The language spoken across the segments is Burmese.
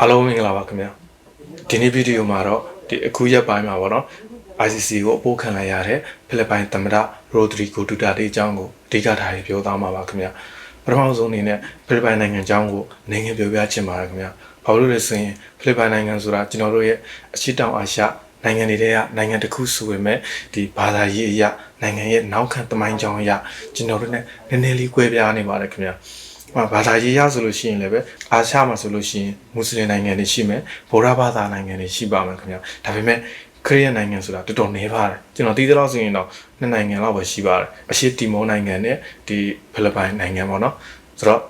အားလုံးမင်္ဂလာပါခင်ဗျာဒီနေ့ဗီဒီယိုမှာတော့ဒီအခုရက်ပိုင်းမှာပေါ့နော် ICC ကိုအပိုးခံလိုက်ရတဲ့ဖိလစ်ပိုင်သမ္မတရိုဒရီဂိုဒူတာတေအကြောင်းကိုအဓိကထားပြီးပြောသားမှာပါခင်ဗျာပထမဆုံးအနေနဲ့ဖိလစ်ပိုင်နိုင်ငံအကြောင်းကိုနိုင်ငံပြောပြချင်ပါတယ်ခင်ဗျာဘာလို့လဲဆိုရင်ဖိလစ်ပိုင်နိုင်ငံဆိုတာကျွန်တော်တို့ရဲ့အရှေ့တောင်အာရှနိုင်ငံတွေထဲကနိုင်ငံတစ်ခုဆိုပေမဲ့ဒီဘာသာရေးအရာနိုင်ငံရဲ့နောက်ခံသမိုင်းကြောင်းအရာကျွန်တော်တို့ ਨੇ နည်းနည်းလေးကွဲပြားနေပါတယ်ခင်ဗျာ ဟိုဘာသာရေးရဆိုလို့ရှိရင်လည်းပဲအာရှမှာဆိုလို့ရှိရင်မွတ်စလင်နိုင်ငံတွေရှိမယ်ဗုဒ္ဓဘာသာနိုင်ငံတွေရှိပါမယ်ခင်ဗျာဒါပေမဲ့ခရစ်ယာန်နိုင်ငံဆိုတာတော်တော်နည်းပါတယ်ကျွန်တော်သိသလောက်ဆိုရင်တော့နှစ်နိုင်ငံလောက်ပဲရှိပါတယ်အရှေ့တီမောနိုင်ငံနဲ့ဒီဖိလစ်ပိုင်နိုင်ငံပေါ့နော်ဆိုတော့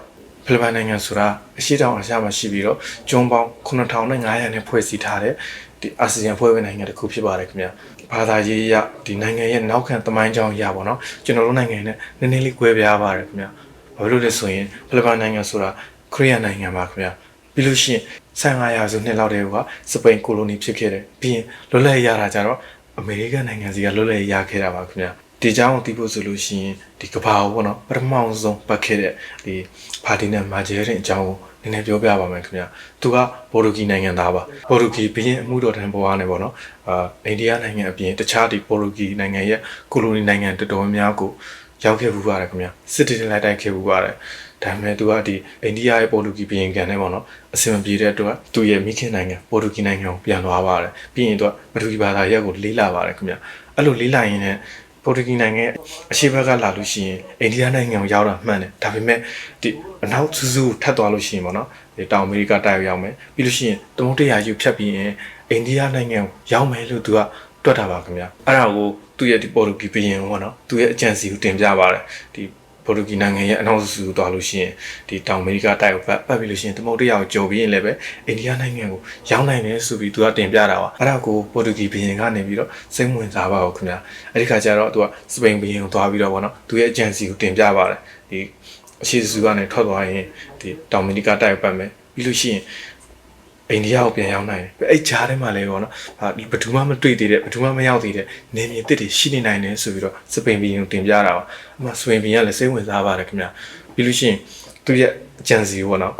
ဖိလစ်ပိုင်နိုင်ငံဆိုတာအရှေ့တောင်အာရှမှာရှိပြီးတော့ကျွန်းပေါင်း9500နဲ့ဖွဲ့စည်းထားတဲ့ဒီအာဆီယံဖွဲ့ဝင်နိုင်ငံတစ်ခုဖြစ်ပါတယ်ခင်ဗျာဘာသာရေးရဒီနိုင်ငံရဲ့နောက်ခံသမိုင်းကြောင်းရပါတော့ကျွန်တော်တို့နိုင်ငံနဲ့နည်းနည်းလေးကွဲပြားပါတယ်ခင်ဗျာ ဘာလို့လဲဆိုရင်ဖိလစ်ပိုင်နိုင်ငံဆိုတာခရီးယားနိုင်ငံပါခင်ဗျာပြီးလို့ရှိရင်15ရာစုနှစ်လောက်တည်းကစပိန်ကိုလိုနီဖြစ်ခဲ့တယ်ပြီးရင်လွတ်လပ်ရတာကြတော့အမေရိကန်နိုင်ငံစီကလွတ်လပ်ရခဲ့တာပါခင်ဗျာဒီအကြောင်းကိုသိဖို့ဆိုလို့ရှိရင်ဒီကဘာဘောနော်ပထမဆုံးပတ်ခဲ့တဲ့ဒီဖာဒီနန်မာဂျယ်ရင်အကြောင်းကိုနည်းနည်းပြောပြပါမယ်ခင်ဗျာသူကပေါ်တူဂီနိုင်ငံသားပါပေါ်တူဂီဘရင်အမှုတော်ထံပေါ်ကနေပေါ့နော်အာအိန္ဒိယနိုင်ငံအပြင်တခြားဒီပေါ်တူဂီနိုင်ငံရဲ့ကိုလိုနီနိုင်ငံတော်တော်များများကို ရောက်ခဲ့ဘူးပါတယ်ခင်ဗျာစစ်တီတင်လိုက်တိုက်ခဲ့ဘူးပါတယ်ဒါပေမဲ့သူကဒီအိန္ဒိယရဲ့ပေါ်တူဂီဘီယင်ကန်နဲ့ပေါ့နော်အဆင်မပြေတဲ့အတွက်သူရဲ့မိခင်နိုင်ငံပေါ်တူဂီနိုင်ငံကိုပြန်သွားပါတယ်ပြီးရင်သူကပထဝီဘာသာရပ်ကိုလေးလာပါတယ်ခင်ဗျာအဲ့လိုလေးလာရင်လည်းပေါ်တူဂီနိုင်ငံအရှေ့ဘက်ကလာလို့ရှိရင်အိန္ဒိယနိုင်ငံကိုရောက်တာမှန်တယ်ဒါပေမဲ့ဒီအနောက်စူးစူးထပ်သွားလို့ရှိရင်ပေါ့နော်ဒီတောင်အမေရိကတိုက်ရောက်မယ်ပြီးလို့ရှိရင်တမုတ်တရာယူဖြတ်ပြီးရင်အိန္ဒိယနိုင်ငံကိုရောက်မယ်လို့သူကတွက်တာပါခင်ဗျာအဲ့ဒါကို သူ့ရဲ့ဒီပေါ်တူဂီဘီယင်ပေါ့နော်သူ့ရဲ့အကြံစီကိုတင်ပြပါတယ်ဒီပေါ်တူဂီနိုင်ငံရဲ့အနောက်စုစုသွားလို့ရှိရင်ဒီတောင်အမေရိကတိုက်ကိုပတ်ပတ်ပြီးလို့ရှိရင်တမုတ်တရာကိုကြော်ပြီးရင်လည်းပဲအိန္ဒိယနိုင်ငံကိုရောက်နိုင်တယ်ဆိုပြီးသူကတင်ပြတာပါအဲ့ဒါကိုပေါ်တူဂီဘီယင်ကနေပြီးတော့စိတ်ဝင်စားပါဦးခင်ဗျာအဲ့ဒီခါကျတော့သူကစပိန်ဘီယင်ကိုသွားပြီးတော့ပေါ့နော်သူရဲ့အကြံစီကိုတင်ပြပါတယ်ဒီအရှိစုကနေထွက်သွားရင်ဒီတောင်အမေရိကတိုက်ကိုပတ်မယ်ပြီးလို့ရှိရင် အိန္ဒိယကိုပြန်ရောက်နိုင်တယ်အဲ့ကြားထဲမှာလည်းပေါ့နော်ဟာဒီဘယ်သူမှမတွေ့သေးတဲ့ဘယ်သူမှမရောက်သေးတဲ့နေမြေတစ်တွေရှိနေနိုင်တယ်ဆိုပြီးတော့စပိန်ဘီယင်ကိုတင်ပြတာပါအမှစပိန်ဘီယင်ကလည်းစိတ်ဝင်စားပါတယ်ခင်ဗျာပြီးလို့ရှိရင်သူရဲ့အကြံစီပေါ့နော်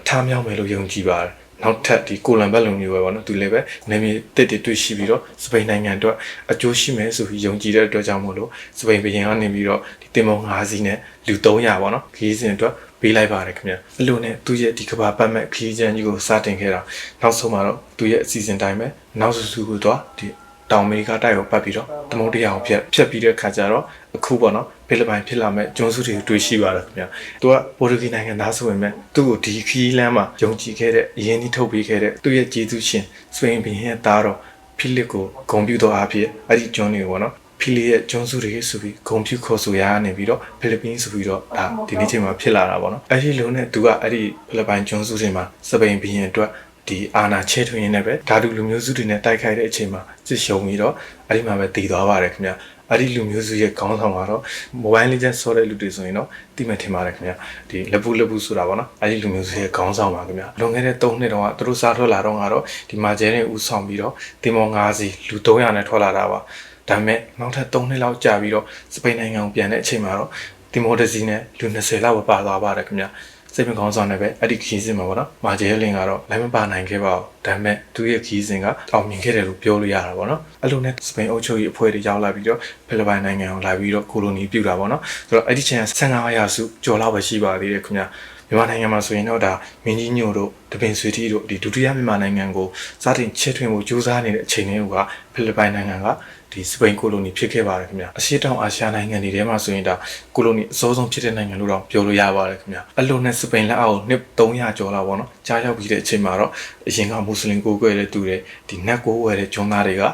အထားမြောက်မယ်လို့ယုံကြည်ပါတယ်နောက်ထပ်ဒီကိုလံဘတ်လုံမျိုးပဲပေါ့နော်သူလည်းပဲနေမြေတစ်တွေတွေ့ရှိပြီးတော့စပိန်နိုင်ငံအတွက်အကျိုးရှိမယ်ဆိုပြီးယုံကြည်တဲ့အတွက်ကြောင့်မို့လို့စပိန်ဘီယင်ကနေပြီးတော့ဒီတင်မော5စီးနဲ့လူ300ပေါ့နော်ခီးစဉ်အတွက် ပေးလိုက်ပါတယ်ခင်ဗျအဲ့လိုနဲ့သူ့ရဲ့ဒီကဘာပတ်မဲ့ခီးချမ်းကြီးကိုစတင်ခဲ့တာနောက်ဆုံးမှာတော့သူ့ရဲ့အစီအစဉ်တိုင်းပဲနောက်စုစုကိုတော့ဒီတောင်အမေရိကတိုက်ကိုပတ်ပြီးတော့တမုတ်တရားကိုဖြတ်ဖြတ်ပြီးတဲ့ခါကျတော့အခုပေါ့နော်ဖိလစ်ပိုင်ဖြစ်လာမဲ့ကျွန်းစုတွေတွေ့ရှိပါတယ်ခင်ဗျသူကပေါ်တူဂီနိုင်ငံသားဆိုပေမဲ့သူ့ကိုဒီခီးလမ်းမှာယုံကြည်ခဲ့တဲ့အရင်ကြီးထုတ်ပေးခဲ့တဲ့သူ့ရဲ့ဂျေဇုရှင်စပိန်ဘီရဲ့သားတော်ဖိလစ်ကိုဂုံပြူတော်အားဖြင့်အဲ့ဒီကျွန်းတွေကိုပေါ့နော် ဖီလီရဲ့ကျွန်းစုတွေဆိုပြီးဂုံဖြူခေါ်ဆိုရကနေပြီးတော့ဖိလစ်ပင်းဆိုပြီးတော့ဒါဒီနေ့ချိန်မှာဖြစ်လာတာပေါ့နော်အဲ့ဒီလုံးနဲ့သူကအဲ့ဒီဖိလစ်ပိုင်ကျွန်းစုတွေမှာစပိန်ဘီရင်အတွက်ဒီအာနာချဲထွင်ရင်းနဲ့ပဲဓာတုလူမျိုးစုတွေနဲ့တိုက်ခိုက်တဲ့အချိန်မှာစစ်ရှုံပြီးတော့အဲ့ဒီမှာပဲတည်သွားပါတယ်ခင်ဗျအဲ့ဒီလူမျိုးစုရဲ့ခေါင်းဆောင်ကတော့ mobile legend ဆော်တဲ့လူတွေဆိုရင်တော့တိမဲ့ထင်ပါတယ်ခင်ဗျဒီလက်ပူလက်ပူဆိုတာပေါ့နော်အဲ့ဒီလူမျိုးစုရဲ့ခေါင်းဆောင်ပါခင်ဗျလွန်ခဲ့တဲ့3နှစ်တောင်ကသူတို့စားထွက်လာတော့ကတော့ဒီမာကျဲနဲ့ဦးဆောင်ပြီးတော့တင်မော9စီလူ300နဲ့ထွက်လာတာပါ ဒါပေမဲ့နောက်ထပ်3နှစ်လောက်ကြာပြီးတော့စပိန်နိုင်ငံကိုပြန်တဲ့အချိန်မှာတော့တီမိုတစီနဲ့လူ20လောက်ပဲပါသွားပါတယ်ခင်ဗျစိတ်မကောင်းဆောင်နေပဲအဲ့ဒီခီးစဉ်မှာပေါ့နော်မာဂျဲလင်ကတော့လည်းမပါနိုင်ခဲ့ပါဘူးဒါပေမဲ့သူရဲ့ခီးစဉ်ကအောင်မြင်ခဲ့တယ်လို့ပြောလို့ရတာပေါ့နော်အဲ့လိုနဲ့စပိန်အုပ်ချုပ်ရေးအဖွဲ့တွေရောက်လာပြီးတော့ဖိလစ်ပိုင်နိုင်ငံကိုလာပြီးတော့ကိုလိုနီပြုတာပေါ့နော်ဆိုတော့အဲ့ဒီချိန်က15ရာစုကျော်လောက်ပဲရှိပါသေးတယ်ခင်ဗျမြန်မာနိုင်ငံမှာဆိုရင်တော့ဒါမင်းကြီးညိုတို့တပင်ဆွေတီတို့ဒီဒုတိယမြန်မာနိုင်ငံကိုစတင်ချဲထွင်ဖို့ကြိုးစားနေတဲ့အချိန်လေးကဖိလစ်ပိုင်နိုင်ငံက ဒီစပိန်ကိုလိုနီဖြစ်ခဲ့ပါတယ်ခင်ဗျအရှေ့တောင်အာရှနိုင်ငံတွေထဲမှာဆိုရင်ဒါကိုလိုနီအစိုးဆုံးဖြစ်တဲ့နိုင်ငံလို့တော့ပြောလို့ရပါတယ်ခင်ဗျအလိုနဲ့စပိန်လက်အောက်နှစ်300ကျော်လောက်ပေါ့နော်ကြားရောက်ပြီးတဲ့အချိန်မှာတော့အရင်ကမွတ်စလင်ကိုကိုွယ်တဲ့သူတွေဒီနတ်ကိုဝယ်တဲ့ဂျွန်သားတွေက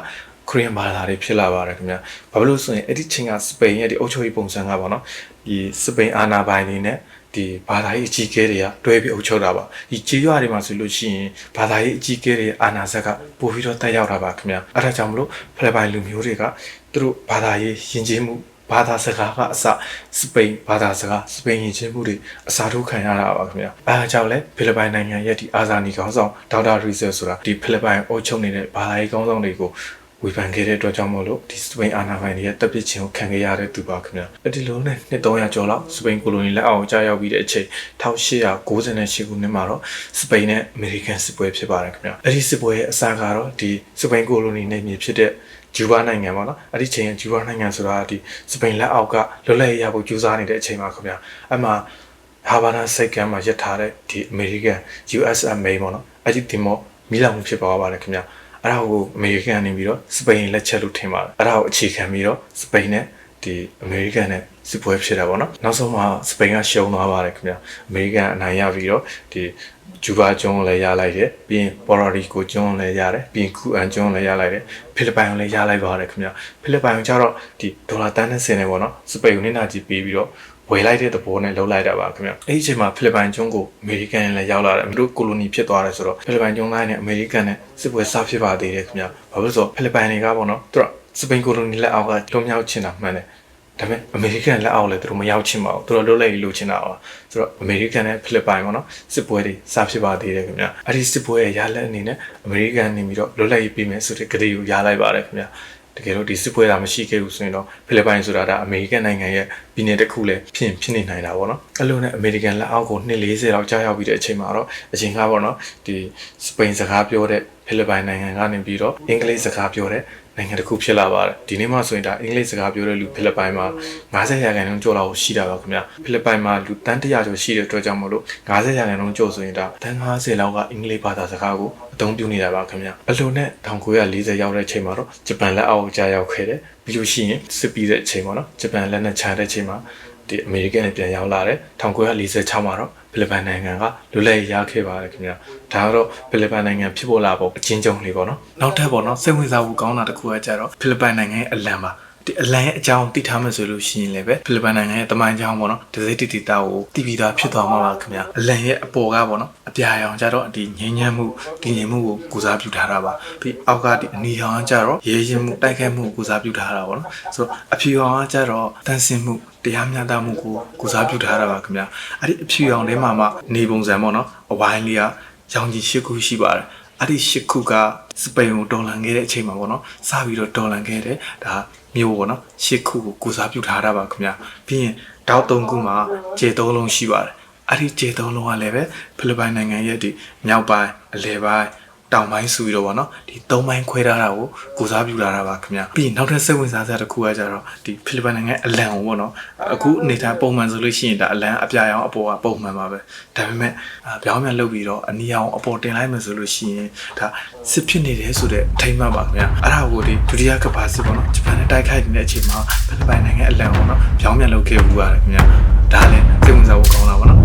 ခရီးဘာသာတွေဖြစ်လာပါတယ်ခင်ဗျ။ဘာဖြစ်လို့ဆိုရင်အဲ့ဒီချိန်ကစပိန်ရဲ့ဒီအုပ်ချုပ်ရေးပုံစံကပေါ့နော်။ဒီစပိန်အာဏာပိုင်တွေနဲ့ ဒီဘာသာရေးအကြီးအကဲတွေကတွဲပြီးအုပ်ချုပ်တာပါ။ဒီကြေးရွာတွေမှာဆိုလို့ရှိရင်ဘာသာရေးအကြီးအကဲတွေအာဏာဆက်ကပို့ပြီးတော့တက်ရောက်တာပါခင်ဗျ။အဲ့ဒါကြောင့်မလို့ဖိလစ်ပိုင်လူမျိုးတွေကသူတို့ဘာသာရေးယဉ်ကျေးမှုဘာသာစကားကအစစပိန်ဘာသာစကားစပိန်ယဉ်ကျေးမှုတွေအစားထိုးခံရတာပါခင်ဗျာအဲဒါကြောင့်လဲဖိလစ်ပိုင်နိုင်ငံရဲ့ဒီအာဇာနည်ခေါင်းဆောင်ဒေါက်တာရီဆယ်ဆိုတာဒီဖိလစ်ပိုင်အုပ်ချုပ်နေတဲ့ဘာသာရေးခေါင်းဆောင်တွေကို ဝဝေဖန်ခဲ့တဲ့အတွက်ကြောင့်မို့လို့ဒီစပိန်အာဏာပိုင်တွေရဲ့တပ်ပစ်ခြင်းကိုခံခဲ့ရတဲ့သူပါခင်ဗျအဲ့ဒီလိုနဲ့နှစ်300ကျော်လောက်စပိန်ကိုလိုနီလက်အောက်ကြာရောက်ပြီးတဲ့အချိန်1898ခုနှစ်မှာတော့စပိန်နဲ့အမေရိကန်စစ်ပွဲဖြစ်ပါတယ်ခင်ဗျအဲ့ဒီစစ်ပွဲရဲ့အစကတော့ဒီစပိန်ကိုလိုနီနယ်မြေဖြစ်တဲ့ဂျူဘာနိုင်ငံပေါ့နော်အဲ့ဒီချိန်ကဂျူဘာနိုင်ငံဆိုတာဒီစပိန်လက်အောက်ကလွတ်လပ်ရေးရဖို့ကြိုးစားနေတဲ့အချိန်မှာခင်ဗျအဲ့မှာဟာဗာနာစိတ်ကမ်းမှာရပ်ထားတဲ့ဒီအမေရိကန် USMA ပေါ့နော်အဲ့ဒီတင်မောမိလောင်မှုဖြစ်သွားပါတယ်ခင်ဗျ အဲ့ဒါကိုအမေရိကန်ကနေပြီးတော့စပိန်လက်ချက်လို့ထင်ပါတယ်အဲ့ဒါကိုအခြေခံပြီးတော့စပိန်နဲ့ဒီအမေရိကန်နဲ့စစ်ပွဲဖြစ်တာပေါ့နော်နောက်ဆုံးမှာစပိန်ကရှုံးသွားပါတယ်ခင်ဗျအမေရိကန်အနိုင်ရပြီးတော့ဒီဂျူဘာကျွန်းလည်းရလိုက်တယ်ပြီးရင်ပေါ်တိုရီကိုကျွန်းလည်းရတယ်ပြီးရင်ကူအန်ကျွန်းလည်းရလိုက်တယ်ဖိလစ်ပိုင်ကိုလည်းရလိုက်ပါတယ်ခင်ဗျဖိလစ်ပိုင်ကကျတော့ဒီဒေါ်လာတန်း30နဲ့ပေါ့နော်စပိန်ကိုနစ်နာကြီးပေးပြီးတော့ ဝယ်လိုက်တဲ့သဘောနဲ့လှုပ်လိုက်တာပါခင်ဗျအဲ့ဒီအချိန်မှာဖိလစ်ပိုင်ကျွန်းကိုအမေရိကန်လည်းရောက်လာတယ်အမေတို့ကိုလိုနီဖြစ်သွားတယ်ဆိုတော့ဖိလစ်ပိုင်ကျွန်းသားနဲ့အမေရိကန်နဲ့စစ်ပွဲစဖြစ်ပါသေးတယ်ခင်ဗျဘာလို့လဲဆိုတော့ဖိလစ်ပိုင်တွေကပေါ့နော်သူကစပိန်ကိုလိုနီလက်အောက်ကလွန်မြောက်ချင်တာမှန်တယ်ဒါပေမဲ့အမေရိကန်လက်အောက်လည်းသူတို့မရောက်ချင်ပါဘူးသူတို့လွတ်လပ်ရေးလိုချင်တာပါဆိုတော့အမေရိကန်နဲ့ဖိလစ်ပိုင်ပေါ့နော်စစ်ပွဲတွေစဖြစ်ပါသေးတယ်ခင်ဗျအဲ့ဒီစစ်ပွဲရဲ့ရလက်အနေနဲ့အမေရိကန်နေပြီးတော့လွတ်လပ်ရေးပေးမယ်ဆိုတဲ့ကတိကိုရလိုက်ပါတယ်ခင်ဗျ တကယ်လို့ဒီစစ်ပွဲတာမရှိခဲ့ဘူးဆိုရင်တော့ဖိလစ်ပိုင်ဆိုတာဒါအမေရိကန်နိုင်ငံရဲ့ပြည်နယ်တစ်ခုလည်းဖြစ်ဖြစ်နေနိုင်တာပေါ့နော်အဲ့လိုနဲ့အမေရိကန်လက်အောက်ကို240လောက်ကြာရောက်ပြီးတဲ့အချိန်မှာတော့အချိန်ကပေါ့နော်ဒီစပိန်စကားပြောတဲ့ဖိလစ်ပိုင်နိုင်ငံကနေပြီးတော့အင်္ဂလိပ်စကားပြောတဲ့ နိုင်ငံတစ်ခုဖြစ်လာပါတယ်ဒီနေ့မှဆိုရင်ဒါအင်္ဂလိပ်စကားပြောတဲ့လူဖိလစ်ပိုင်မှာ90ရာခိုင်နှုန်းကျော်လောက်ရှိတာပါခင်ဗျဖိလစ်ပိုင်မှာလူတန်း100ကျော်ရှိတဲ့အတွက်ကြောင့်မလို့90ရာခိုင်နှုန်းကျော်ဆိုရင်ဒါတန်း90လောက်ကအင်္ဂလိပ်ဘာသာစကားကိုအသုံးပြုနေတာပါခင်ဗျအလိုနဲ့1940ရောက်တဲ့အချိန်မှာတော့ဂျပန်လက်အောက်ကြာရောက်ခဲ့တယ်ပြီးလို့ရှိရင်စစ်ပြီးတဲ့အချိန်ပေါ့နော်ဂျပန်လက်နဲ့ခြားတဲ့အချိန်မှာဒီအမေရိကန်နဲ့ပြန်ရောက်လာတယ်1946မှာတော့ ဖိလစ်ပိုင်နိုင်ငံကလွတ်လပ်ရေးရခဲ့ပါတယ်ခင်ဗျာဒါကတော့ဖိလစ်ပိုင်နိုင်ငံဖြစ်ပေါ်လာဖို့အချင်းချင်းလေးပေါ့နော်နောက်ထပ်ပေါ့နော်စိတ်ဝင်စားဖို့ကောင်းတာတစ်ခုကကြတော့ဖိလစ်ပိုင်နိုင်ငံရဲ့အလံပါ ဒီအလံရဲ့အကြောင်းသိထားမှဆိုလို့ရှိရင်လည်းပဲဖိလစ်ပိုင်နိုင်ငံရဲ့တမိုင်းကြောင်းပေါ့နော်ဒဇိတီတီတာကိုတည်ပြီးသားဖြစ်သွားမှာပါခင်ဗျာအလံရဲ့အပေါ်ကပေါ့နော်အပြာရောင်ကြတော့ဒီငြိမ်းချမ်းမှုဒီငြိမ်မှုကိုကုစားပြုထားတာပါပြီးအောက်ကဒီအနီရောင်ကကြတော့ရေရင်မှုတိုက်ခိုက်မှုကိုကုစားပြုထားတာပေါ့နော်ဆိုတော့အဖြူရောင်ကကြတော့တန်ဆင်မှုတရားမျှတမှုကိုကုစားပြုထားတာပါခင်ဗျာအဲ့ဒီအဖြူရောင်ထဲမှာမှနေပုံစံပေါ့နော်အဝိုင်းလေးကရောင်ကြီးရှစ်ခုရှိပါတယ်အဲ့ဒီရှစ်ခုကစပိန်ကိုတော်လန်ခဲ့တဲ့အချိန်မှာပေါ့နော်စပြီးတော့တော်လန်ခဲ့တယ်ဒါ မျိုးပေါ့နော်ရှစ်ခုကိုကိုစားပြုထားတာပါခင်ဗျာပြီးရင်တောက်သုံးခုမှာခြေသုံးလုံးရှိပါတယ်အဲ့ဒီခြေသုံးလုံးကလည်းပဲဖိလစ်ပိုင်နိုင်ငံရဲ့ဒီမြောက်ပိုင်းအလယ်ပိုင်း တောင်ပိုင်းဆိုပြီးတော့ဗောနော်ဒီ၃ပိုင်းခွဲထားတာကိုကိုစားပြုလာတာပါခင်ဗျပြီးရင်နောက်ထပ်စိတ်ဝင်စားစရာတစ်ခုကကြတော့ဒီဖိလစ်ပိုင်နိုင်ငံအလံကိုဗောနော်အခုအနေထားပုံမှန်ဆိုလို့ရှိရင်ဒါအလံအပြာရောင်အပေါ်ကပုံမှန်ပါပဲဒါပေမဲ့ပြောင်းပြန်လုပ်ပြီးတော့အနီရောင်အပေါ်တင်လိုက်မယ်ဆိုလို့ရှိရင်ဒါစစ်ဖြစ်နေတယ်ဆိုတဲ့အထိမ့်မှတ်ပါခင်ဗျအဲ့ဒါကိုဒီဒုတိယကမ္ဘာစစ်ဗောနော်ဂျပန်နဲ့တိုက်ခိုက်နေတဲ့အချိန်မှာဖိလစ်ပိုင်နိုင်ငံအလံကိုနော်ပြောင်းပြန်လုပ်ခဲ့ဘူးရတယ်ခင်ဗျဒါလည်းစိတ်ဝင်စားဖို့ကောင်းတာဗောနော်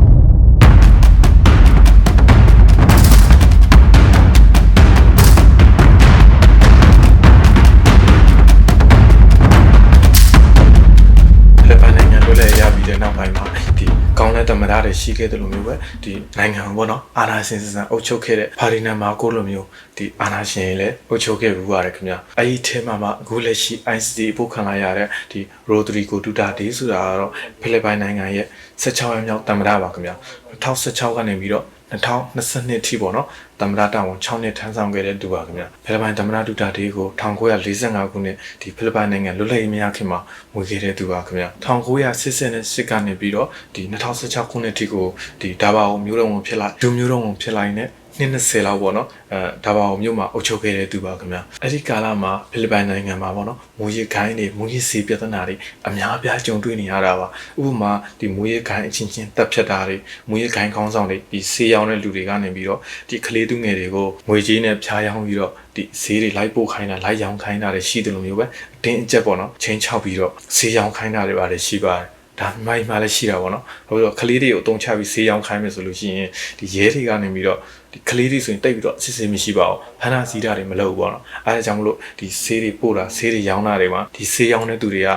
တဲ့သမ္မတတွေရှိခဲ့တယ်လို့မျိုးပဲဒီနိုင်ငံကိုပေါ့နော်အာဏာရှင်စစံအုပ်ချုပ်ခဲ့တဲ့ဖာဒီနန်မာကိုလိုမျိုးဒီအာဏာရှင်တွေလည်းအုပ်ချုပ်ခဲ့ဘူးရတယ်ခင်ဗျာအဲ့ဒီထဲမှာမှအခုလက်ရှိ ICC ပို့ခံလာရတဲ့ဒီရိုဒရီဂိုဒူတာတေးဆိုတာကတော့ဖိလစ်ပိုင်နိုင်ငံရဲ့16ရက်မြောက်သမ္မတပါခင်ဗျာ2016ကနေပြီးတော့ 2022ထိပေါ့နော်သမ္မတတာဝန်6နှစ်ထမ်းဆောင်ခဲ့တဲ့သူပါခင်ဗျာဖိလစ်ပိုင်သမ္မတဒူတာတေးကို1945ခုနှစ်ဒီဖိလစ်ပိုင်နိုင်ငံလွတ်လပ်ရေးမရခင်မှာမွေခဲ့တဲ့သူပါခင်ဗျာ1988ကနေပြီးတော့ဒီ2016ခုနှစ်ထိကိုဒီဒါဘာကိုမျိုးတော်ဝင်ဖြစ်လိုက်ဒူမျိုးတော်ဝင်ဖြစ်လိုက်နဲ့ နှစ်20လောက်ပေါ့နော်အဲဒါပါအောင်မြို့မှာအုပ်ချုပ်ခဲ့တဲ့သူပါခင်ဗျာအဲ့ဒီကာလမှာဖိလစ်ပိုင်နိုင်ငံမှာပေါ့နော်မူရခိုင်းတွေမူရစီပြဿနာတွေအများအပြားကြုံတွေ့နေရတာပါဥပမာဒီမူရခိုင်းအချင်းချင်းတပ်ဖြတ်တာတွေမူရခိုင်းခေါင်းဆောင်တွေဒီဆေးရောင်းတဲ့လူတွေကနေပြီးတော့ဒီကလေးသူငယ်တွေကိုငွေကြေးနဲ့ဖျားယောင်းပြီးတော့ဒီဈေးတွေလိုက်ပို့ခိုင်းတာလိုက်ရောင်းခိုင်းတာတွေရှိတယ်လို့မျိုးပဲအတင်းအကျပ်ပေါ့နော်ချင်းချောက်ပြီးတော့ဈေးရောင်းခိုင်းတာတွေပါတယ်ရှိပါတယ်ဒါမိုင်းမှလည်းရှိတာပေါ့နော်။ဘာလို့လဲခလေးတွေကိုအုံချပြီးဈေးရောင်းခိုင်းမယ်ဆိုလို့ရှိရင်ဒီရဲတွေကနေပြီးတော့ဒီကလေးတွေဆိုရင်တိတ်ပြီးတော့စစ်စစ်မရှိပါဘူး။ဖမ်းတာစီးတာတွေမလုပ်ဘူးပေါ့နော်။အဲဒါကြောင့်မလို့ဒီဈေးတွေပို့တာဈေးတွေရောင်းတာတွေမှာဒီဈေးရောင်းတဲ့သူတွေက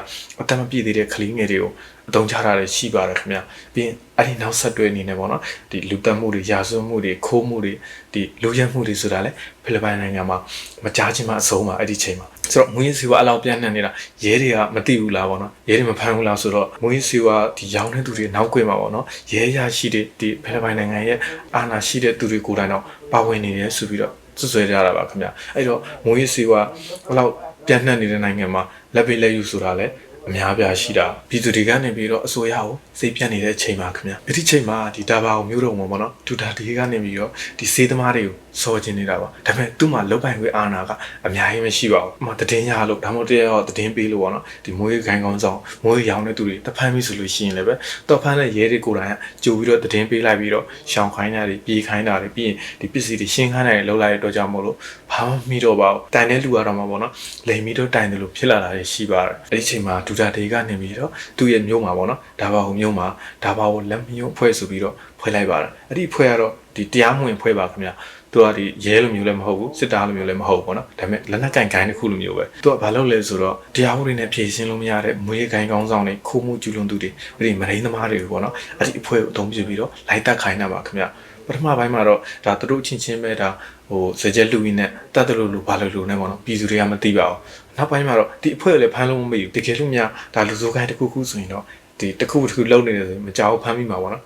အတမပြည့်သေးတဲ့ကလေးငယ်တွေကိုအတုံးချတာတွေရှိပါတယ်ခင်ဗျ။ပြီးရင်အဲ့ဒီနောက်ဆက်တွဲအနေနဲ့ပေါ့နော်ဒီလူတက်မှုတွေရာဇဝတ်မှုတွေခိုးမှုတွေဒီလူရက်မှုတွေဆိုတာလေဖိလစ်ပိုင်နိုင်ငံမှာမကြားချင်းမှအဆုံးပါအဲ့ဒီချိန်မှာ ဆိုတော့မူရင်းစီဝါအလောက်ပြန့်နှံ့နေတာရဲတွေကမသိဘူးလားပေါ့နော်ရဲတွေမဖမ်းဘူးလားဆိုတော့မူရင်းစီဝါဒီရောင်းတဲ့သူတွေနောက်ကွယ်မှာပေါ့နော်ရဲရရှိတဲ့ဒီဖိလစ်ပိုင်နိုင်ငံရဲ့အာဏာရှိတဲ့သူတွေကိုယ်တိုင်တော့ပါဝင်နေတယ်ဆိုပြီးတော့စွတ်ဆွဲကြတာပါခင်ဗျအဲ့တော့မူရင်းစီဝါဘယ်လောက်ပြန့်နှံ့နေတဲ့နိုင်ငံမှာလက်ပိလက်ယူဆိုတာလည်းအများပြားရှိတာပြည်သူတွေကနေပြီးတော့အစိုးရကိုစိတ်ပြတ်နေတဲ့အချိန်မှာခင်ဗျအဲ့ဒီချိန်မှာဒီဒါဘာကိုမျိုးတော်မှာပေါ့နော်ဒူတာဒီကနေပြီးတော့ဒီစေးသမားတွေကို စော်ကျင်နေတာပါဒါပေမဲ့သူ့မှာလောက်ပိုင်ခွေအာနာကအများကြီးမရှိပါဘူးအမှတည်င်းရလို့ဒါမှမဟုတ်တည်းရောတည်င်းပေးလို့ပေါ့နော်ဒီမွေးခိုင်ကောင်းဆောင်မွေးရောင်တဲ့သူတွေတဖမ်းပြီဆိုလို့ရှိရင်လည်းပဲတော့ဖမ်းတဲ့ရဲတွေကိုယ်တိုင်ကကြိုပြီးတော့တည်င်းပေးလိုက်ပြီးတော့ရှောင်ခိုင်းတာတွေပြေးခိုင်းတာတွေပြီးရင်ဒီပစ္စည်းတွေရှင်းခိုင်းတာတွေလောက်လိုက်တဲ့အတွက်ကြောင့်မို့လို့ဘာမှမမိတော့ပါဘူးတိုင်တဲ့လူကတော့မှာပေါ့နော်လိန်ပြီးတော့တိုင်တယ်လို့ဖြစ်လာတာတွေရှိပါတယ်အဲ့ဒီချိန်မှာဒူတာဒေကနေပြီးတော့သူ့ရဲ့မျိုးမှာပေါ့နော်ဒါပါဟိုမျိုးမှာဒါပါဟိုလက်မျိုးဖွဲ့ဆိုပြီးတော့ဖွဲ့လိုက်ပါတယ်အဲ့ဒီဖွဲ့ကတော့ဒီတရားမဝင်ဖွဲ့ပါခင်ဗျာ သူကဒီရဲလိုမျိုးလည်းမဟုတ်ဘူးစစ်သားလိုမျိုးလည်းမဟုတ်ဘူးပေါ့နော်ဒါပေမဲ့လက်နက်ကင်ကိုင်းတစ်ခုလိုမျိုးပဲသူကဘာလုပ်လဲဆိုတော့တရားဥပဒေနဲ့ဖြည့်ရှင်းလို့မရတဲ့မွေးကိုင်းကောင်းဆောင်တွေခိုးမှုကျူးလွန်သူတွေအဲ့ဒီမရင်းသမားတွေပေါ့နော်အဲ့ဒီအဖွဲ့ကိုအသုံးပြုပြီးတော့လိုက်တက်ခိုင်းတာပါခင်ဗျာပထမပိုင်းမှာတော့ဒါသူတို့ချင်းချင်းပဲဒါဟိုစကြက်လူကြီးနဲ့တတ်တယ်လို့လို့ဘာလို့လို့နဲ့ပေါ့နော်ပြည်သူတွေကမသိပါဘူးနောက်ပိုင်းမှာတော့ဒီအဖွဲ့ကိုလည်းဖမ်းလို့မမေ့ဘူးတကယ်လို့များဒါလူစိုးကိုင်းတစ်ခုခုဆိုရင်တော့ဒီတစ်ခုတစ်ခုလုံနေတယ်ဆိုရင်မကြောက်ဖမ်းမိမှာပေါ့နော်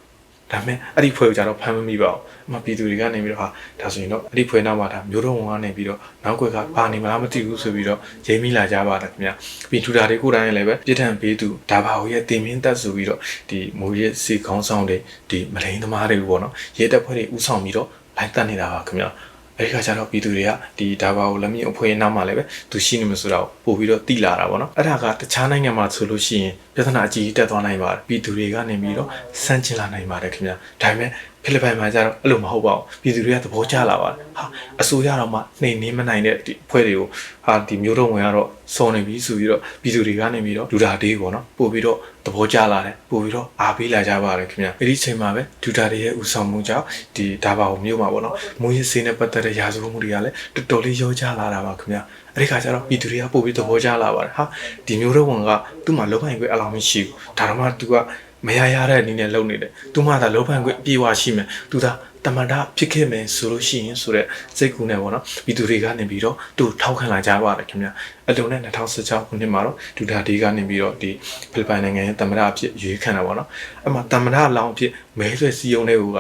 ဒါပေမဲ့အဲ့ဒီဖွဲ့ကိုကြတော့ဖမ်းမမိပါဘူး အမှပြည်သူတွေကနေပြီးတော့ဟာဒါဆိုရင်တော့အဲ့ဒီဖွဲ့နောက်မှာဒါမျိုးတော်ဝန်ကနေပြီးတော့နောက်ကွက်ကဘာနေမလားမသိဘူးဆိုပြီးတော့ရိမ့်မိလာကြပါတယ်ခင်ဗျာပြီးထူတာတွေကိုယ်တိုင်လည်းပဲပြစ်ဒဏ်ပေးသူဒါပါဟိုရဲ့တင်မင်းတက်ဆိုပြီးတော့ဒီမိုးရဲစီခေါင်းဆောင်တွေဒီမလိန်သမားတွေပေါ့နော်ရဲတပ်ဖွဲ့တွေဥဆောင်ပြီးတော့လိုက်တက်နေတာပါခင်ဗျာအဲဒီခါကျတော့ပြည်သူတွေကဒီဒါဘာကိုလက်မြင့်အဖွဲနောက်မှာလည်းပဲသူရှိနေမှာဆိုတာကိုပို့ပြီးတော့တိလာတာပေါ့နော်အဲ့ဒါကတခြားနိုင်ငံမှာဆိုလို့ရှိရင်ပြဿနာအကြီးကြီးတက်သွားနိုင်ပါတယ်ပြည်သူတွေကနေပြီးတော့စန့်ကျင်လာနိုင်ပါတယ်ခင်ဗျာဒါပေမဲ့ ဖိလစ်ပိုင်မှာကျတော့အဲ့လိုမဟုတ်ပါဘူးပြည်သူတွေကသဘောကျလာပါတယ်ဟာအစိုးရတော်မှနှိမ်နှင်းမနိုင်တဲ့ဒီအဖွဲ့တွေကိုဟာဒီမျိုးတော်ဝင်ကတော့စော်နေပြီဆိုပြီးတော့ပြည်သူတွေကနေပြီးတော့ဒူတာဒေးပေါ့နော်ပို့ပြီးတော့သဘောကျလာတယ်ပို့ပြီးတော့အားပေးလာကြပါတယ်ခင်ဗျာအဲ့ဒီချိန်မှာပဲဒူတာတွေရဲ့ဦးဆောင်မှုကြောင့်ဒီဒါပါကိုမြို့မှာပေါ့နော်မွေးစေးနဲ့ပတ်သက်တဲ့ရာဇဝတ်မှုတွေကလည်းတော်တော်လေးရောကြလာတာပါခင်ဗျာအဲ့ဒီခါကျတော့ပြည်သူတွေကပို့ပြီးသဘောကျလာပါတယ်ဟာဒီမျိုးတော်ဝင်ကသူ့မှာလောပိုင်ခွင့်အလောင်းမရှိဘူးဒါတော့မှသူက မရရတဲ့အနေနဲ့လုပ်နေတယ်။သူမှသာလောပန်ခွင့်အပြည့်အဝရှိမယ်။သူသာတမန်တော်ဖြစ်ခဲ့မယ်ဆိုလို့ရှိရင်ဆိုတဲ့စိတ်ကူးနဲ့ပေါ့နော်။ပြည်သူတွေကနေပြီးတော့သူ့ထောက်ခံလာကြပါတယ်ခင်ဗျာ။အတုံနဲ့2016ခုနှစ်မှာတော့ဒူတာဒီကနေပြီးတော့ဒီဖိလစ်ပိုင်နိုင်ငံရဲ့တမန်တော်အဖြစ်ရွေးခံတာပေါ့နော်။အမှတမန်တော်လောင်းအဖြစ်မဲဆွဲစည်းရုံးတဲ့ဟိုက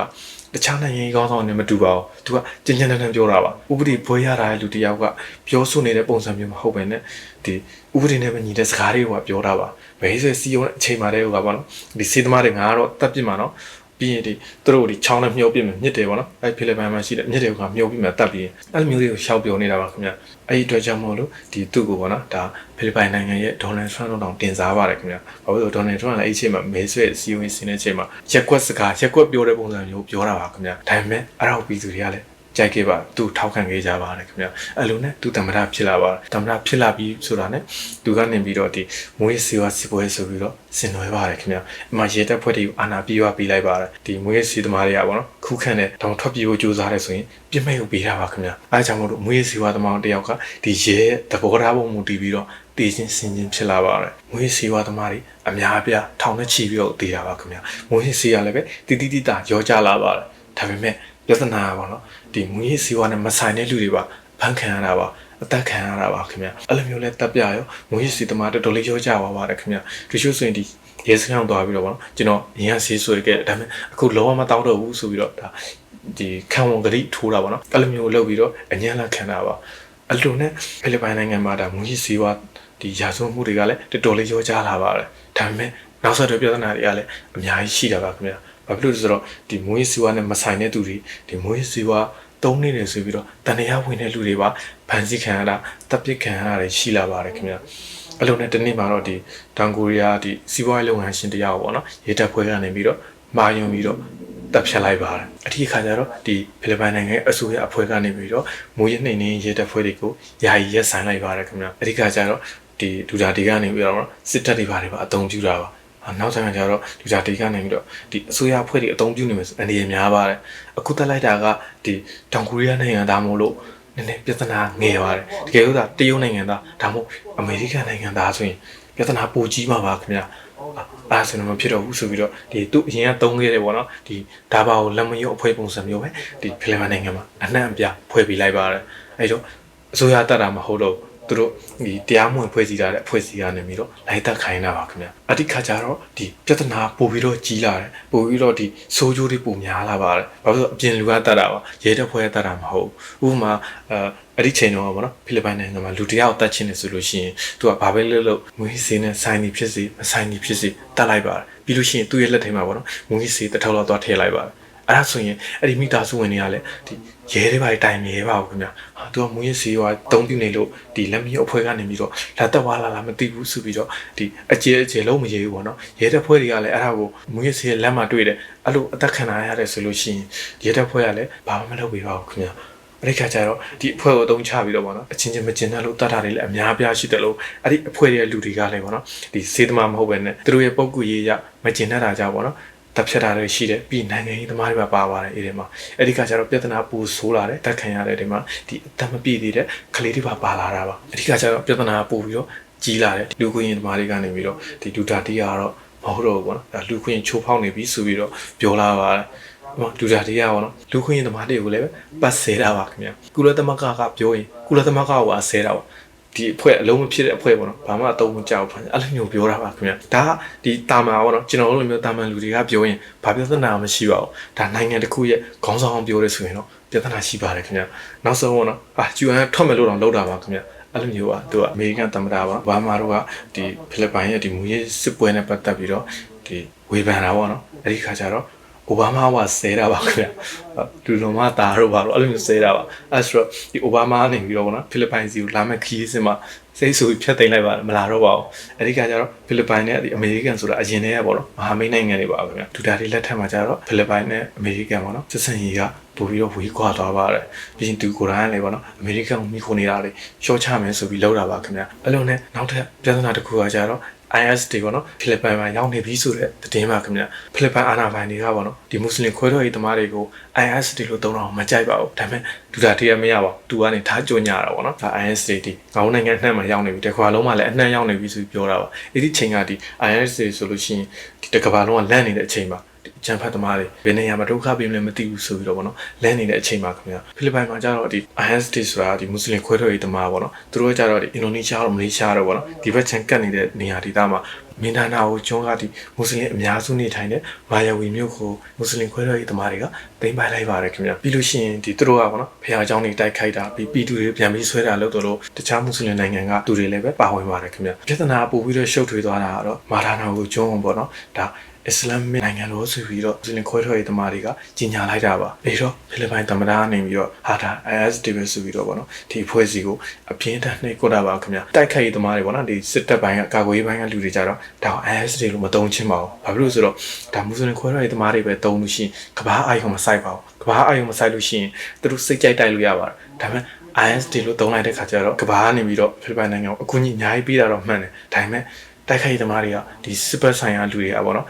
တခြားနိုင်ငံကြီးကောင်းဆောင်နဲ့မတူပါဘူး။ तू ကကျဉ်းကျဉ်းတန်းတန်းပြောတာပါ။ဥပဒေဘွဲရတာတဲ့လူတစ်ယောက်ကပြောဆိုနေတဲ့ပုံစံမျိုးမဟုတ်ပဲနဲ့ဒီဥပဒေနဲ့မညီတဲ့စကားတွေကပြောတာပါ။ဘယ်ဆိုစီယုံအချိန်မှတည်းဟိုကပေါ့နော်။ဒီစေသမားတွေငါကတော့တတ်ပြစ်မှာနော်။ ပြီးရင်ဒီသူတို့ဒီချောင်းနဲ့မြှုပ်ပြစ်မယ်မြစ်တယ်ပေါ့နော်။အဲဖိလစ်ပိုင်မှာရှိတဲ့မြစ်တွေကမြှုပ်ပြစ်မယ်တတ်ပြီးအဲ့လိုမျိုးတွေကိုရှောက်ပြောနေတာပါခင်ဗျ။အဲ့ဒီအတွက်ကြောင့်မို့လို့ဒီသူ့ကိုပေါ့နော်။ဒါဖိလစ်ပိုင်နိုင်ငံရဲ့ဒေါ်နယ်ထရန့်တို့တောင်တင်စားပါတယ်ခင်ဗျ။ဘာလို့လဲဒေါ်နယ်ထရန့်လည်းအဲ့ဒီအချိန်မှာမဲဆွဲစီယုံစင်းတဲ့အချိန်မှာရက်ကွက်စကားရက်ကွက်ပြောတဲ့ပုံစံမျိုးပြောတာပါခင်ဗျ။ဒါပေမဲ့အဲ့ဒါကိုပြည်သူတွေကလည်း ကြိုက်ခဲ့ပါသူထောက်ခံခဲ့ကြပါတယ်ခင်ဗျအဲ့လိုနဲ့သူတမရဖြစ်လာပါတယ်တမရဖြစ်လာပြီးဆိုတာနဲ့သူကနေပြီးတော့ဒီမွေးစီဝါစီပွဲဆိုပြီးတော့ဆင်နွှဲပါတယ်ခင်ဗျအမှရေတက်ဖွဲ့တွေကိုအာနာပြေးဝပေးလိုက်ပါတယ်ဒီမွေးစီသမားတွေကပေါ့နော်ခုခန့်နဲ့တောင်ထွက်ပြေးဖို့ကြိုးစားရဲဆိုရင်ပြစ်မဲ့ကိုပေးတာပါခင်ဗျအဲကြောင့်မို့လို့မွေးစီဝါသမားတယောက်ကဒီရဲသဘောထားပုံမူတည်ပြီးတော့တည်ချင်းစင်ချင်းဖြစ်လာပါတယ်မွေးစီဝါသမားတွေအများအပြားထောင်နဲ့ချီပြီးတော့တည်တာပါခင်ဗျမွေးစီရလည်းပဲတီတီတီတာရောကြလာပါတယ်ဒါပေမဲ့ ပြဿနာပါတော့ဒီမူရေးစီဝါနဲ့မဆိုင်တဲ့လူတွေပါဖန်ခံရတာပါအသက်ခံရတာပါခင်ဗျအဲ့လိုမျိုးလဲတပ်ပြရောမူရေးစီတမားတော်တော်လေးရောကြပါပါတယ်ခင်ဗျဒီချို့ဆိုရင်ဒီရဲစခန်းသွားပြီးတော့ဗောနော်ကျွန်တော်ရန်ဆေးဆွဲခဲ့ဒါပေမဲ့အခုလုံးဝမတောင်းတော့ဘူးဆိုပြီးတော့ဒါဒီခံဝန်ဂရိထိုးတာဗောနော်အဲ့လိုမျိုးလုပ်ပြီးတော့အညံ့လက်ခံတာပါအလိုနဲ့ဖိလစ်ပိုင်နိုင်ငံမှာဒါမူရေးစီဝါဒီရာဇဝမှုတွေကလည်းတော်တော်လေးရောကြလာပါတယ်ဒါပေမဲ့နောက်ဆက်တွဲပြဿနာတွေကလည်းအများကြီးရှိတာပါခင်ဗျ ဘာဖြစ်လို့လဲဆိုတော့ဒီမွေးစီဝါနဲ့မဆိုင်တဲ့သူတွေဒီမွေးစီဝါတုံးနေတယ်ဆိုပြီးတော့တန်တရားဝင်တဲ့လူတွေပါဖန်ဆီးခံရတာတပ်ပစ်ခံရတာတွေရှိလာပါတယ်ခင်ဗျာအလုံးနဲ့တနေ့မှာတော့ဒီတောင်ကိုရီးယားဒီစီးပွားရေးလုပ်ငန်းရှင်တယောက်ပေါ့နော်ရေတပ်ဖွဲ့ကနေပြီးတော့မာယုံပြီးတော့တပ်ဖြတ်လိုက်ပါတယ်အထူးခါကျတော့ဒီဖိလစ်ပိုင်နိုင်ငံအစိုးရအဖွဲ့ကနေပြီးတော့မူရနှိမ်နှင်းရေတပ်ဖွဲ့တွေကိုယာယီရက်ဆိုင်လိုက်ပါတယ်ခင်ဗျာအထူးခါကျတော့ဒီဒူတာဒီကနေပြီးတော့စစ်တပ်တွေပါတယ်ပါအသုံးပြုတာပါ နောက်ဆိုင်မှာကျတော့ဒီဒါတေကနေပြီးတော့ဒီအစိုးရအဖွဲ့တွေအသုံးပြုနေမယ်ဆိုအနေနဲ့များပါတယ်အခုတက်လိုက်တာကဒီတောင်ကိုရီးယားနိုင်ငံသားမို့လို့နည်းနည်းပြဿနာငယ်ပါတယ်တကယ်လို့ဒါတရုတ်နိုင်ငံသားဒါမှမဟုတ်အမေရိကန်နိုင်ငံသားဆိုရင်ပြဿနာပိုကြီးမှာပါခင်ဗျာအားဆိုတော့မဖြစ်တော့ဘူးဆိုပြီးတော့ဒီသူ့အရင်ကတုံးခဲ့တယ်ပေါ့နော်ဒီဒါပါကိုလက်မရုပ်အဖွဲ့ပုံစံမျိုးပဲဒီဖိလစ်ပိုင်နိုင်ငံမှာအနှံ့အပြဖွဲ့ပေးလိုက်ပါတယ်အဲဒါအစိုးရတက်တာမဟုတ်တော့ သူတို့ဒီတရားမဝင်ဖွဲ့စည်းထားတဲ့အဖွဲ့အစည်းကနေပြီးတော့လိုက်သက်ခိုင်းတာပါခင်ဗျအတိခါကျတော့ဒီပြဿနာပို့ပြီးတော့ကြီးလာတယ်ပို့ပြီးတော့ဒီဆိုးကျိုးတွေပိုများလာပါတယ်ဘာလို့လဲဆိုတော့အပြင်လူကတတ်တာပါရဲတပ်ဖွဲ့ကတတ်တာမဟုတ်ဘူးဥပမာအဲအဲ့ဒီချိန်တော့ဗောနော်ဖိလစ်ပိုင်နိုင်ငံမှာလူတစ်ယောက်တတ်ချင်တယ်ဆိုလို့ရှိရင်သူကဘာပဲလုပ်လို့မွေးစေးနဲ့ဆိုင်နေဖြစ်စေမဆိုင်နေဖြစ်စေတတ်လိုက်ပါတယ်ပြီးလို့ရှိရင်သူ့ရဲ့လက်ထဲမှာဗောနော်မွေးစေးတစ်ထောက်လောက်သွားထည့်လိုက်ပါတယ် အဲ့ဒါဆိုရင်အဲ့ဒီမိသားစုဝင်တွေကလည်းဒီရဲတွေပါတိုင်ရဲပါဘူးခင်ဗျာဟာသူကမူရစီရွာတုံးပြနေလို့ဒီလက်မီအဖွဲ့ကနေပြီးတော့လာတက်သွားလာလာမသိဘူးဆိုပြီးတော့ဒီအကျဲအကျဲလုံးမရဲဘူးပေါ့နော်ရဲတပ်ဖွဲ့တွေကလည်းအဲ့ဒါကိုမူရစီရဲ့လက်မှာတွေ့တယ်အဲ့လိုအသက်ခံရရတယ်ဆိုလို့ရှိရင်ရဲတပ်ဖွဲ့ကလည်းဘာမှမလုပ်ပေးပါဘူးခင်ဗျာအဲ့ဒီခါကျတော့ဒီအဖွဲ့ကိုအသုံးချပြီးတော့ဗောနော်အချင်းချင်းမကျင်တဲ့လို့တတ်တာတွေလည်းအများပြားရှိတယ်လို့အဲ့ဒီအဖွဲ့ရဲ့လူတွေကလည်းဗောနော်ဒီစေတမမဟုတ်ပဲနဲ့သူတို့ရဲ့ပုံကူရေးရမကျင်တတ်တာကြောင့်ဗောနော် တပ်ဖြတ်တာတွေရှိတယ်ပြီးနိုင်ငံရေးသမားတွေပါပါပါတယ်အဲ့ဒီမှာအဲ့ဒီကကျတော့ပြဿနာပူဆိုးလာတယ်တက်ခံရတယ်ဒီမှာဒီအသက်မပြည့်သေးတဲ့ကလေးတွေပါပါလာတာပါအဲ့ဒီကကျတော့ပြဿနာပူပြီးတော့ကြီးလာတယ်လူခွင့်ရင်သမားတွေကနေပြီးတော့ဒီဒူတာတီကတော့မဟုတ်တော့ဘူးပေါ့နော်ဒါလူခွင့်ချိုးဖောက်နေပြီဆိုပြီးတော့ပြောလာပါတယ်ဟောဒူတာတီကပေါ့နော်လူခွင့်ရင်သမားတွေကိုလည်းပတ်ဆဲတာပါခင်ဗျာကုလသမဂ္ဂကပြောရင်ကုလသမဂ္ဂကိုအဆဲတာပါ ဒီအဖွဲ့အလုံးမဖြစ်တဲ့အဖွဲ့ပေါ့နော်ဘာမှအတုံးမကြောက်ဘူးအဲ့လိုမျိုးပြောတာပါခင်ဗျာဒါကဒီတာမန်ပေါ့နော်ကျွန်တော်တို့လိုမျိုးတာမန်လူတွေကပြောရင်ဘာပြဿနာမှမရှိပါဘူးဒါနိုင်ငံတစ်ခုရဲ့ခေါင်းဆောင်ပြောရဲဆိုရင်တော့ပြဿနာရှိပါတယ်ခင်ဗျာနောက်ဆုံးပေါ့နော်အာ UN ထွက်မယ်လို့တော့လုပ်တာပါခင်ဗျာအဲ့လိုမျိုးပါသူကအမေရိကန်သမ္မတပါဘာမာတို့ကဒီဖိလစ်ပိုင်ရဲ့ဒီမူရေးစစ်ပွဲနဲ့ပတ်သက်ပြီးတော့ဒီဝေဖန်တာပေါ့နော်အဲ့ဒီခါကျတော့ အိုဘားမားကဆဲတာပါခင်ဗျလူတော်မတာတော့ပါတော့အဲ့လိုမျိုးဆဲတာပါအဲ့ဆိုတော့ဒီအိုဘားမားကနေပြီးတော့ဗောနော်ဖိလစ်ပိုင်စီကိုလာမဲ့ခီးစင်မှာစိတ်ဆူဖြတ်သိမ်းလိုက်ပါမလာတော့ပါဘူးအဲ့ဒီကကျတော့ဖိလစ်ပိုင်နဲ့ဒီအမေရိကန်ဆိုတာအရင်တည်းကပေါ့နော်မဟာမိတ်နိုင်ငံတွေပါခင်ဗျဒူတာတွေလက်ထက်မှာကျတော့ဖိလစ်ပိုင်နဲ့အမေရိကန်ပေါ့နော်စစ်စင်ကြီးကပို့ပြီးတော့ဝေးခွာသွားပါတယ်ပြီးရင်သူကိုယ်တိုင်လည်းပေါ့နော်အမေရိကန်ကိုမိခိုနေတာလေရှော့ချမယ်ဆိုပြီးလောက်တာပါခင်ဗျအဲ့လိုနဲ့နောက်ထပ်ပြဿနာတစ်ခုကကျတော့ IS တွေပေါ့နော်ဖိလစ်ပိုင်မှာရောက်နေပြီဆိုတဲ့သတင်းပါခင်ဗျဖိလစ်ပိုင်အာဏာပိုင်တွေကပေါ့နော်ဒီမွတ်စလင်ခွဲထွက်ရေးသမားတွေကို IS တွေလို့သုံးတော့မကြိုက်ပါဘူးဒါပေမဲ့ဒူတာတီရမရပါဘူးသူကနေထားကြညတာပေါ့နော်ဒါ IS တွေဒီငေါင်းနိုင်ငံနှံ့မှာရောက်နေပြီတခွာလုံးမှာလည်းအနှံ့ရောက်နေပြီဆိုပြီးပြောတာပါအဲ့ဒီချိန်ကဒီ IS တွေဆိုလို့ရှိရင်ဒီတကဘာလုံးကလန့်နေတဲ့အချိန်မှာ ချန်ဖတ်သမားတွေဘယ်နေရာမှာဒုက္ခပေးမလဲမသိဘူးဆိုပြီးတော့ဗောနော်လမ်းနေတဲ့အချိန်မှာခင်ဗျာဖိလစ်ပိုင်မှာကျတော့ဒီ IS တွေဆိုတာဒီမွတ်စလင်ခွဲထွက်ရေးသမားဗောနော်သူတို့ကကျတော့ဒီအင်ဒိုနီးရှားတို့မလေးရှားတို့ဗောနော်ဒီဘက်ချန်ကတ်နေတဲ့နေရာဒေသမှာမင်ဒါနာကိုကျွန်းကဒီမွတ်စလင်အများစုနေထိုင်တဲ့မာယာဝီမြို့ကိုမွတ်စလင်ခွဲထွက်ရေးသမားတွေကသိမ်းပိုက်လိုက်ပါတယ်ခင်ဗျာပြီးလို့ရှိရင်ဒီသူတို့ကဗောနော်ဖះเจ้าတွေတိုက်ခိုက်တာပြီးပြည်သူတွေပြန်ပြီးဆွဲတာလို့တို့လို့တခြားမွတ်စလင်နိုင်ငံကသူတွေလည်းပဲပါဝင်ပါတယ်ခင်ဗျာပြဿနာပို့ပြီးတော့ရှုပ်ထွေးသွားတာကတော့မာဒါနာကိုကျွန်းဗောနော်ဒါ အစ္စလာမ်နိုင်ငံလို့ဆိုပြီးတော့မွတ်စလင်ခွဲထွက်ရေးသမားတွေကကြီးညာလိုက်တာပါပြီးတော့ဖိလစ်ပိုင်သမ္မတကနေပြီးတော့ဟာဒါ IS တွေပဲဆိုပြီးတော့ဗောနော်ဒီအဖွဲ့စီကိုအပြင်းထန်နှိပ်ကွပ်တာပါခင်ဗျာတိုက်ခိုက်ရေးသမားတွေဗောနော်ဒီစစ်တပ်ပိုင်းကကာကွယ်ရေးပိုင်းကလူတွေကြတော့ဒါ IS တွေလို့မတုံးချင်းပါဘူးဘာဖြစ်လို့ဆိုတော့ဒါမွတ်စလင်ခွဲထွက်ရေးသမားတွေပဲတုံးလို့ရှိရင်ကဘာအာယုံမဆိုင်ပါဘူးကဘာအာယုံမဆိုင်လို့ရှိရင်သူတို့စိတ်ကြိုက်တိုက်လို့ရပါတယ်ဒါပေမဲ့ ISD လို့သုံးလိုက်တဲ့ခါကျတော့ကဘာကနေပြီးတော့ဖိလစ်ပိုင်နိုင်ငံကိုအကူအညီအများကြီးပေးတာတော့မှန်တယ်ဒါပေမဲ့တိုက်ခိုက်ရေးသမားတွေကဒီစစ်ပတ်ဆိုင်ရာလူတွေကပေါ့နော်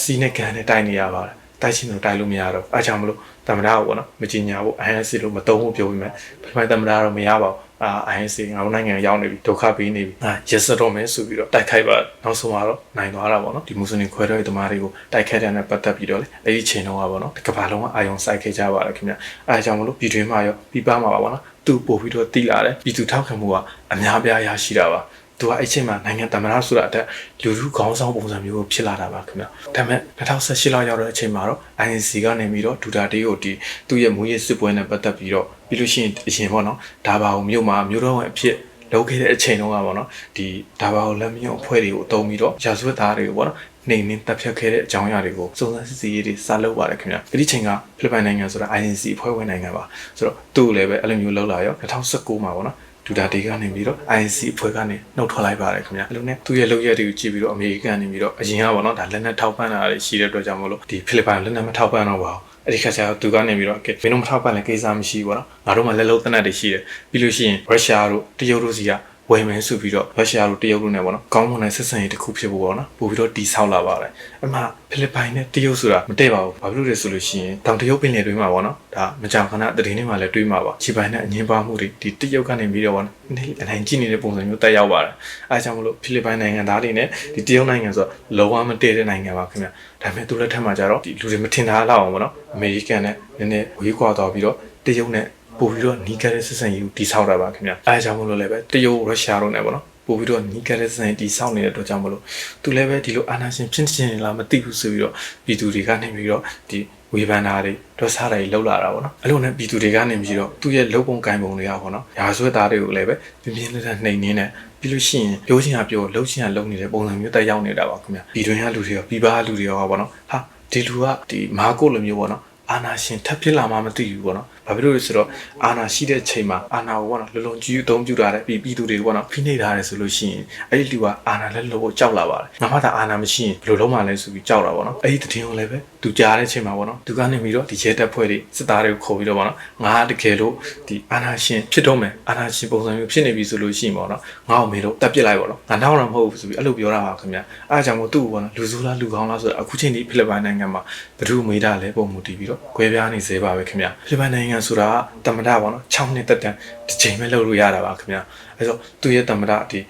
စီးနဲ့ကန်နဲ့တိုက်နေရပါတယ်တိုက်ချင်းတော့တိုက်လို့မရတော့အားကြောင့်မလို့တမနာပေါ့နော်မကြီးညာဖို့ INC လို့မတုံးဘူးပြောပြီးမှဖိလစ်ပိုင်တမနာတော့မရပါဘူးအာ INC ငါတို့နိုင်ငံရောက်နေပြီဒုက္ခပေးနေပြီအာရက်စတော့မယ်ဆိုပြီးတော့တိုက်ခိုက်ပါနောက်ဆုံးမှာတော့နိုင်သွားတာပေါ့နော်ဒီမွတ်စလင်ခွဲတော်ရေးသမားတွေကိုတိုက်ခိုက်တဲ့နဲ့ပတ်သက်ပြီးတော့လေအဲ့ဒီချိန်တော့ကပေါ့နော်ကဘာလုံးကအာယုံစိုက်ခဲ့ကြပါလားခင်ဗျအဲအကြောင်းမလို့ပြည်တွင်းမှာရောပြည်ပမှာပါပေါ့နော်သူပို့ပြီးတော့တိလာတယ်ပြည်သူထောက်ခံမှုကအများပြားရရှိတာပါ သူကအဲ့ချိန်မှာနိုင်ငံတမန်ဆိုတာအတက်လူလူခေါင်းဆောင်ပုံစံမျိုးဖြစ်လာတာပါခင်ဗျ။ဒါပေမဲ့2018လောက်ရောက်တဲ့အချိန်မှာတော့ INC ကနေပြီးတော့ဒူတာတေးကိုဒီသူ့ရဲ့မူရစ်စစ်ပွဲနဲ့ပတ်သက်ပြီးတော့ပြီးလို့ရှိရင်အရင်ပေါ့နော်ဒါပါကိုမြို့မှာမြို့တော်ဝင်အဖြစ်လုပ်ခဲ့တဲ့အချိန်တုန်းကပေါ့နော်ဒီဒါပါကိုလက်မြောက်အဖွဲ့တွေကိုအုံပြီးတော့ရာဇဝတ်သားတွေကိုပေါ့နော်နေနေတပ်ဖြတ်ခဲ့တဲ့အကြောင်းအရာတွေကိုစုံစမ်းစစ်ဆေးရေးတွေစလုပ်ပါတယ်ခင်ဗျ။ဒီချိန်ကဖိလစ်ပိုင်နိုင်ငံဆိုတာ INC အဖွဲ့ဝင်နိုင်ငံပါဆိုတော့သူ့ကိုလည်းပဲအဲ့လိုမျိုးလုပ်လာရော2019မှာပေါ့နော် ဒူတာတေကနေပြီးတော့ INC အဖွဲ့ကနေနှုတ်ထွက်လိုက်ပါတယ်ခင်ဗျာအဲ့လိုနဲ့သူ့ရဲ့လုပ်ရက်တွေကိုကြည့်ပြီးတော့အမေရိကန်နေပြီးတော့အရင်ကပေါ့နော်ဒါလက်နက်ထောက်ပံ့တာတွေရှိတဲ့အတွက်ကြောင့်မလို့ဒီဖိလစ်ပိုင်လက်နက်မထောက်ပံ့တော့ပါဘူးအဲ့ဒီခါကျတော့သူကနေပြီးတော့ကဲမင်းတို့မထောက်ပံ့လည်းကိစ္စမရှိဘူးပေါ့နော်ငါတို့မှလက်လုံးတနက်တွေရှိတယ်ပြီးလို့ရှိရင်ရုရှားတို့တရုတ်တို့စီက ဝယ်မယ်ဆိုပြီးတော့ရုရှားတို့တရုတ်တို့နဲ့ပေါ့နော်ကောင်းမွန်တဲ့ဆက်ဆံရေးတစ်ခုဖြစ်ဖို့ပေါ့နော်ပို့ပြီးတော့တီဆောက်လာပါတယ်အမှဖိလစ်ပိုင်နဲ့တရုတ်ဆိုတာမတည့်ပါဘူးဘာဖြစ်လို့လဲဆိုလို့ရှိရင်တောင်တရုတ်ပင်လယ်တွင်းမှာပေါ့နော်ဒါမကြောင်ခဏတည်င်းထဲမှာလည်းတွေးမှာပါခြေပိုင်နဲ့အငင်းပါမှုတွေဒီတရုတ်ကနေပြီးတော့ပေါ့နော်အနိုင်ကြည့်နေတဲ့ပုံစံမျိုးတက်ရောက်ပါတယ်အဲအကြောင်းမလို့ဖိလစ်ပိုင်နိုင်ငံသားတွေနဲ့ဒီတရုတ်နိုင်ငံဆိုတော့လုံးဝမတည့်တဲ့နိုင်ငံပါခင်ဗျဒါပေမဲ့သူလက်ထက်မှာကျတော့ဒီလူတွေမထင်တာလောက်အောင်ပေါ့နော်အမေရိကန်နဲ့နည်းနည်းဝေးကွာသွားပြီးတော့တရုတ်နဲ့ ပို့ပြီးတော့နီးကပ်တဲ့ဆက်ဆံရေးကိုတည်ဆောက်တာပါခင်ဗျအဲအကြောင်းမလို့လည်းပဲတရုတ်ရုရှားတို့နဲ့ပေါ့နော်ပို့ပြီးတော့နီးကပ်တဲ့ဆက်ဆံရေးတည်ဆောက်နေတဲ့အတွက်ကြောင့်မလို့သူလည်းပဲဒီလိုအာဏာရှင်ဖြစ်နေတယ်လားမသိဘူးဆိုပြီးတော့ပြည်သူတွေကနေပြီးတော့ဒီဝေဖန်တာတွေဒေါသတွေလောက်လာတာပေါ့နော်အဲ့လိုနဲ့ပြည်သူတွေကနေပြီးတော့သူ့ရဲ့လုံပုံကင်ပုံတွေကပေါ့နော်ရာဇဝတ်သားတွေကိုလည်းပဲပြင်းပြင်းထန်ထန်နှိမ်နှင်းနေပြီးလို့ရှိရင်ပြောချင်တာပြောလှုပ်ချင်တာလှုပ်နေတဲ့ပုံစံမျိုးတက်ရောက်နေတာပါခင်ဗျပြည်တွင်းကလူတွေရောပြည်ပကလူတွေရောပေါ့နော်ဟာဒီလူကဒီမာကိုလိုမျိုးပေါ့နော်အာနာရှင်ထပ်ဖြစ်လာမှမသိဘူးပေါ့နော်။ဘာဖြစ်လို့လဲဆိုတော့အာနာရှိတဲ့ချိန်မှာအာနာကိုပေါ့နော်လုံလုံကြီးအသုံးပြုတာတဲ့ပြီးပြည်သူတွေပေါ့နော်ဖိနှိပ်ထားတယ်ဆိုလို့ရှိရင်အဲ့ဒီလူကအာနာလည်းလို့ကြောက်လာပါတယ်။ငါမှသာအာနာမရှိရင်ဘယ်လိုလုံးမလဲဆိုပြီးကြောက်တာပေါ့နော်။အဲ့ဒီတည်င်းကိုလည်းပဲသူကြားတဲ့ချိန်မှာပေါ့နော်။သူကနေပြီးတော့ဒီရဲတပ်ဖွဲ့တွေစစ်သားတွေကိုခေါ်ပြီးတော့ပေါ့နော်။ငါတကယ်လို့ဒီအာနာရှင်ဖြစ်တော့မယ်အာနာရှင်ပုံစံမျိုးဖြစ်နေပြီဆိုလို့ရှိရင်ပေါ့နော်။ငါ့ကိုမေလို့တက်ပစ်လိုက်ပေါ့နော်။ငါနောက်တော့မဟုတ်ဘူးဆိုပြီးအဲ့လိုပြောတာပါခင်ဗျ။အားကြောင့်မို့သူ့ကိုပေါ့နော်လူစိုးလားလူကောင်းလားဆိုတော့အခုချိန်ဒီဖိလစ်ပိုင်နိုင်ငံမှာဘယ်သူမေးတာလဲပုံမူတည်ပြီးတော့ကွဲပြားနေစေပါပဲခင်ဗျ။ဖိလစ်ပိုင်နိုင်ငံဆိုတာကတမန်တော်ပေါ့နော်6နှစ်တက်တန်းတစ်ချိန်ပဲလုပ်လို့ရတာပါခင်ဗျ။အဲဆိုသူ့ရဲ့တမန်တော်ဒီ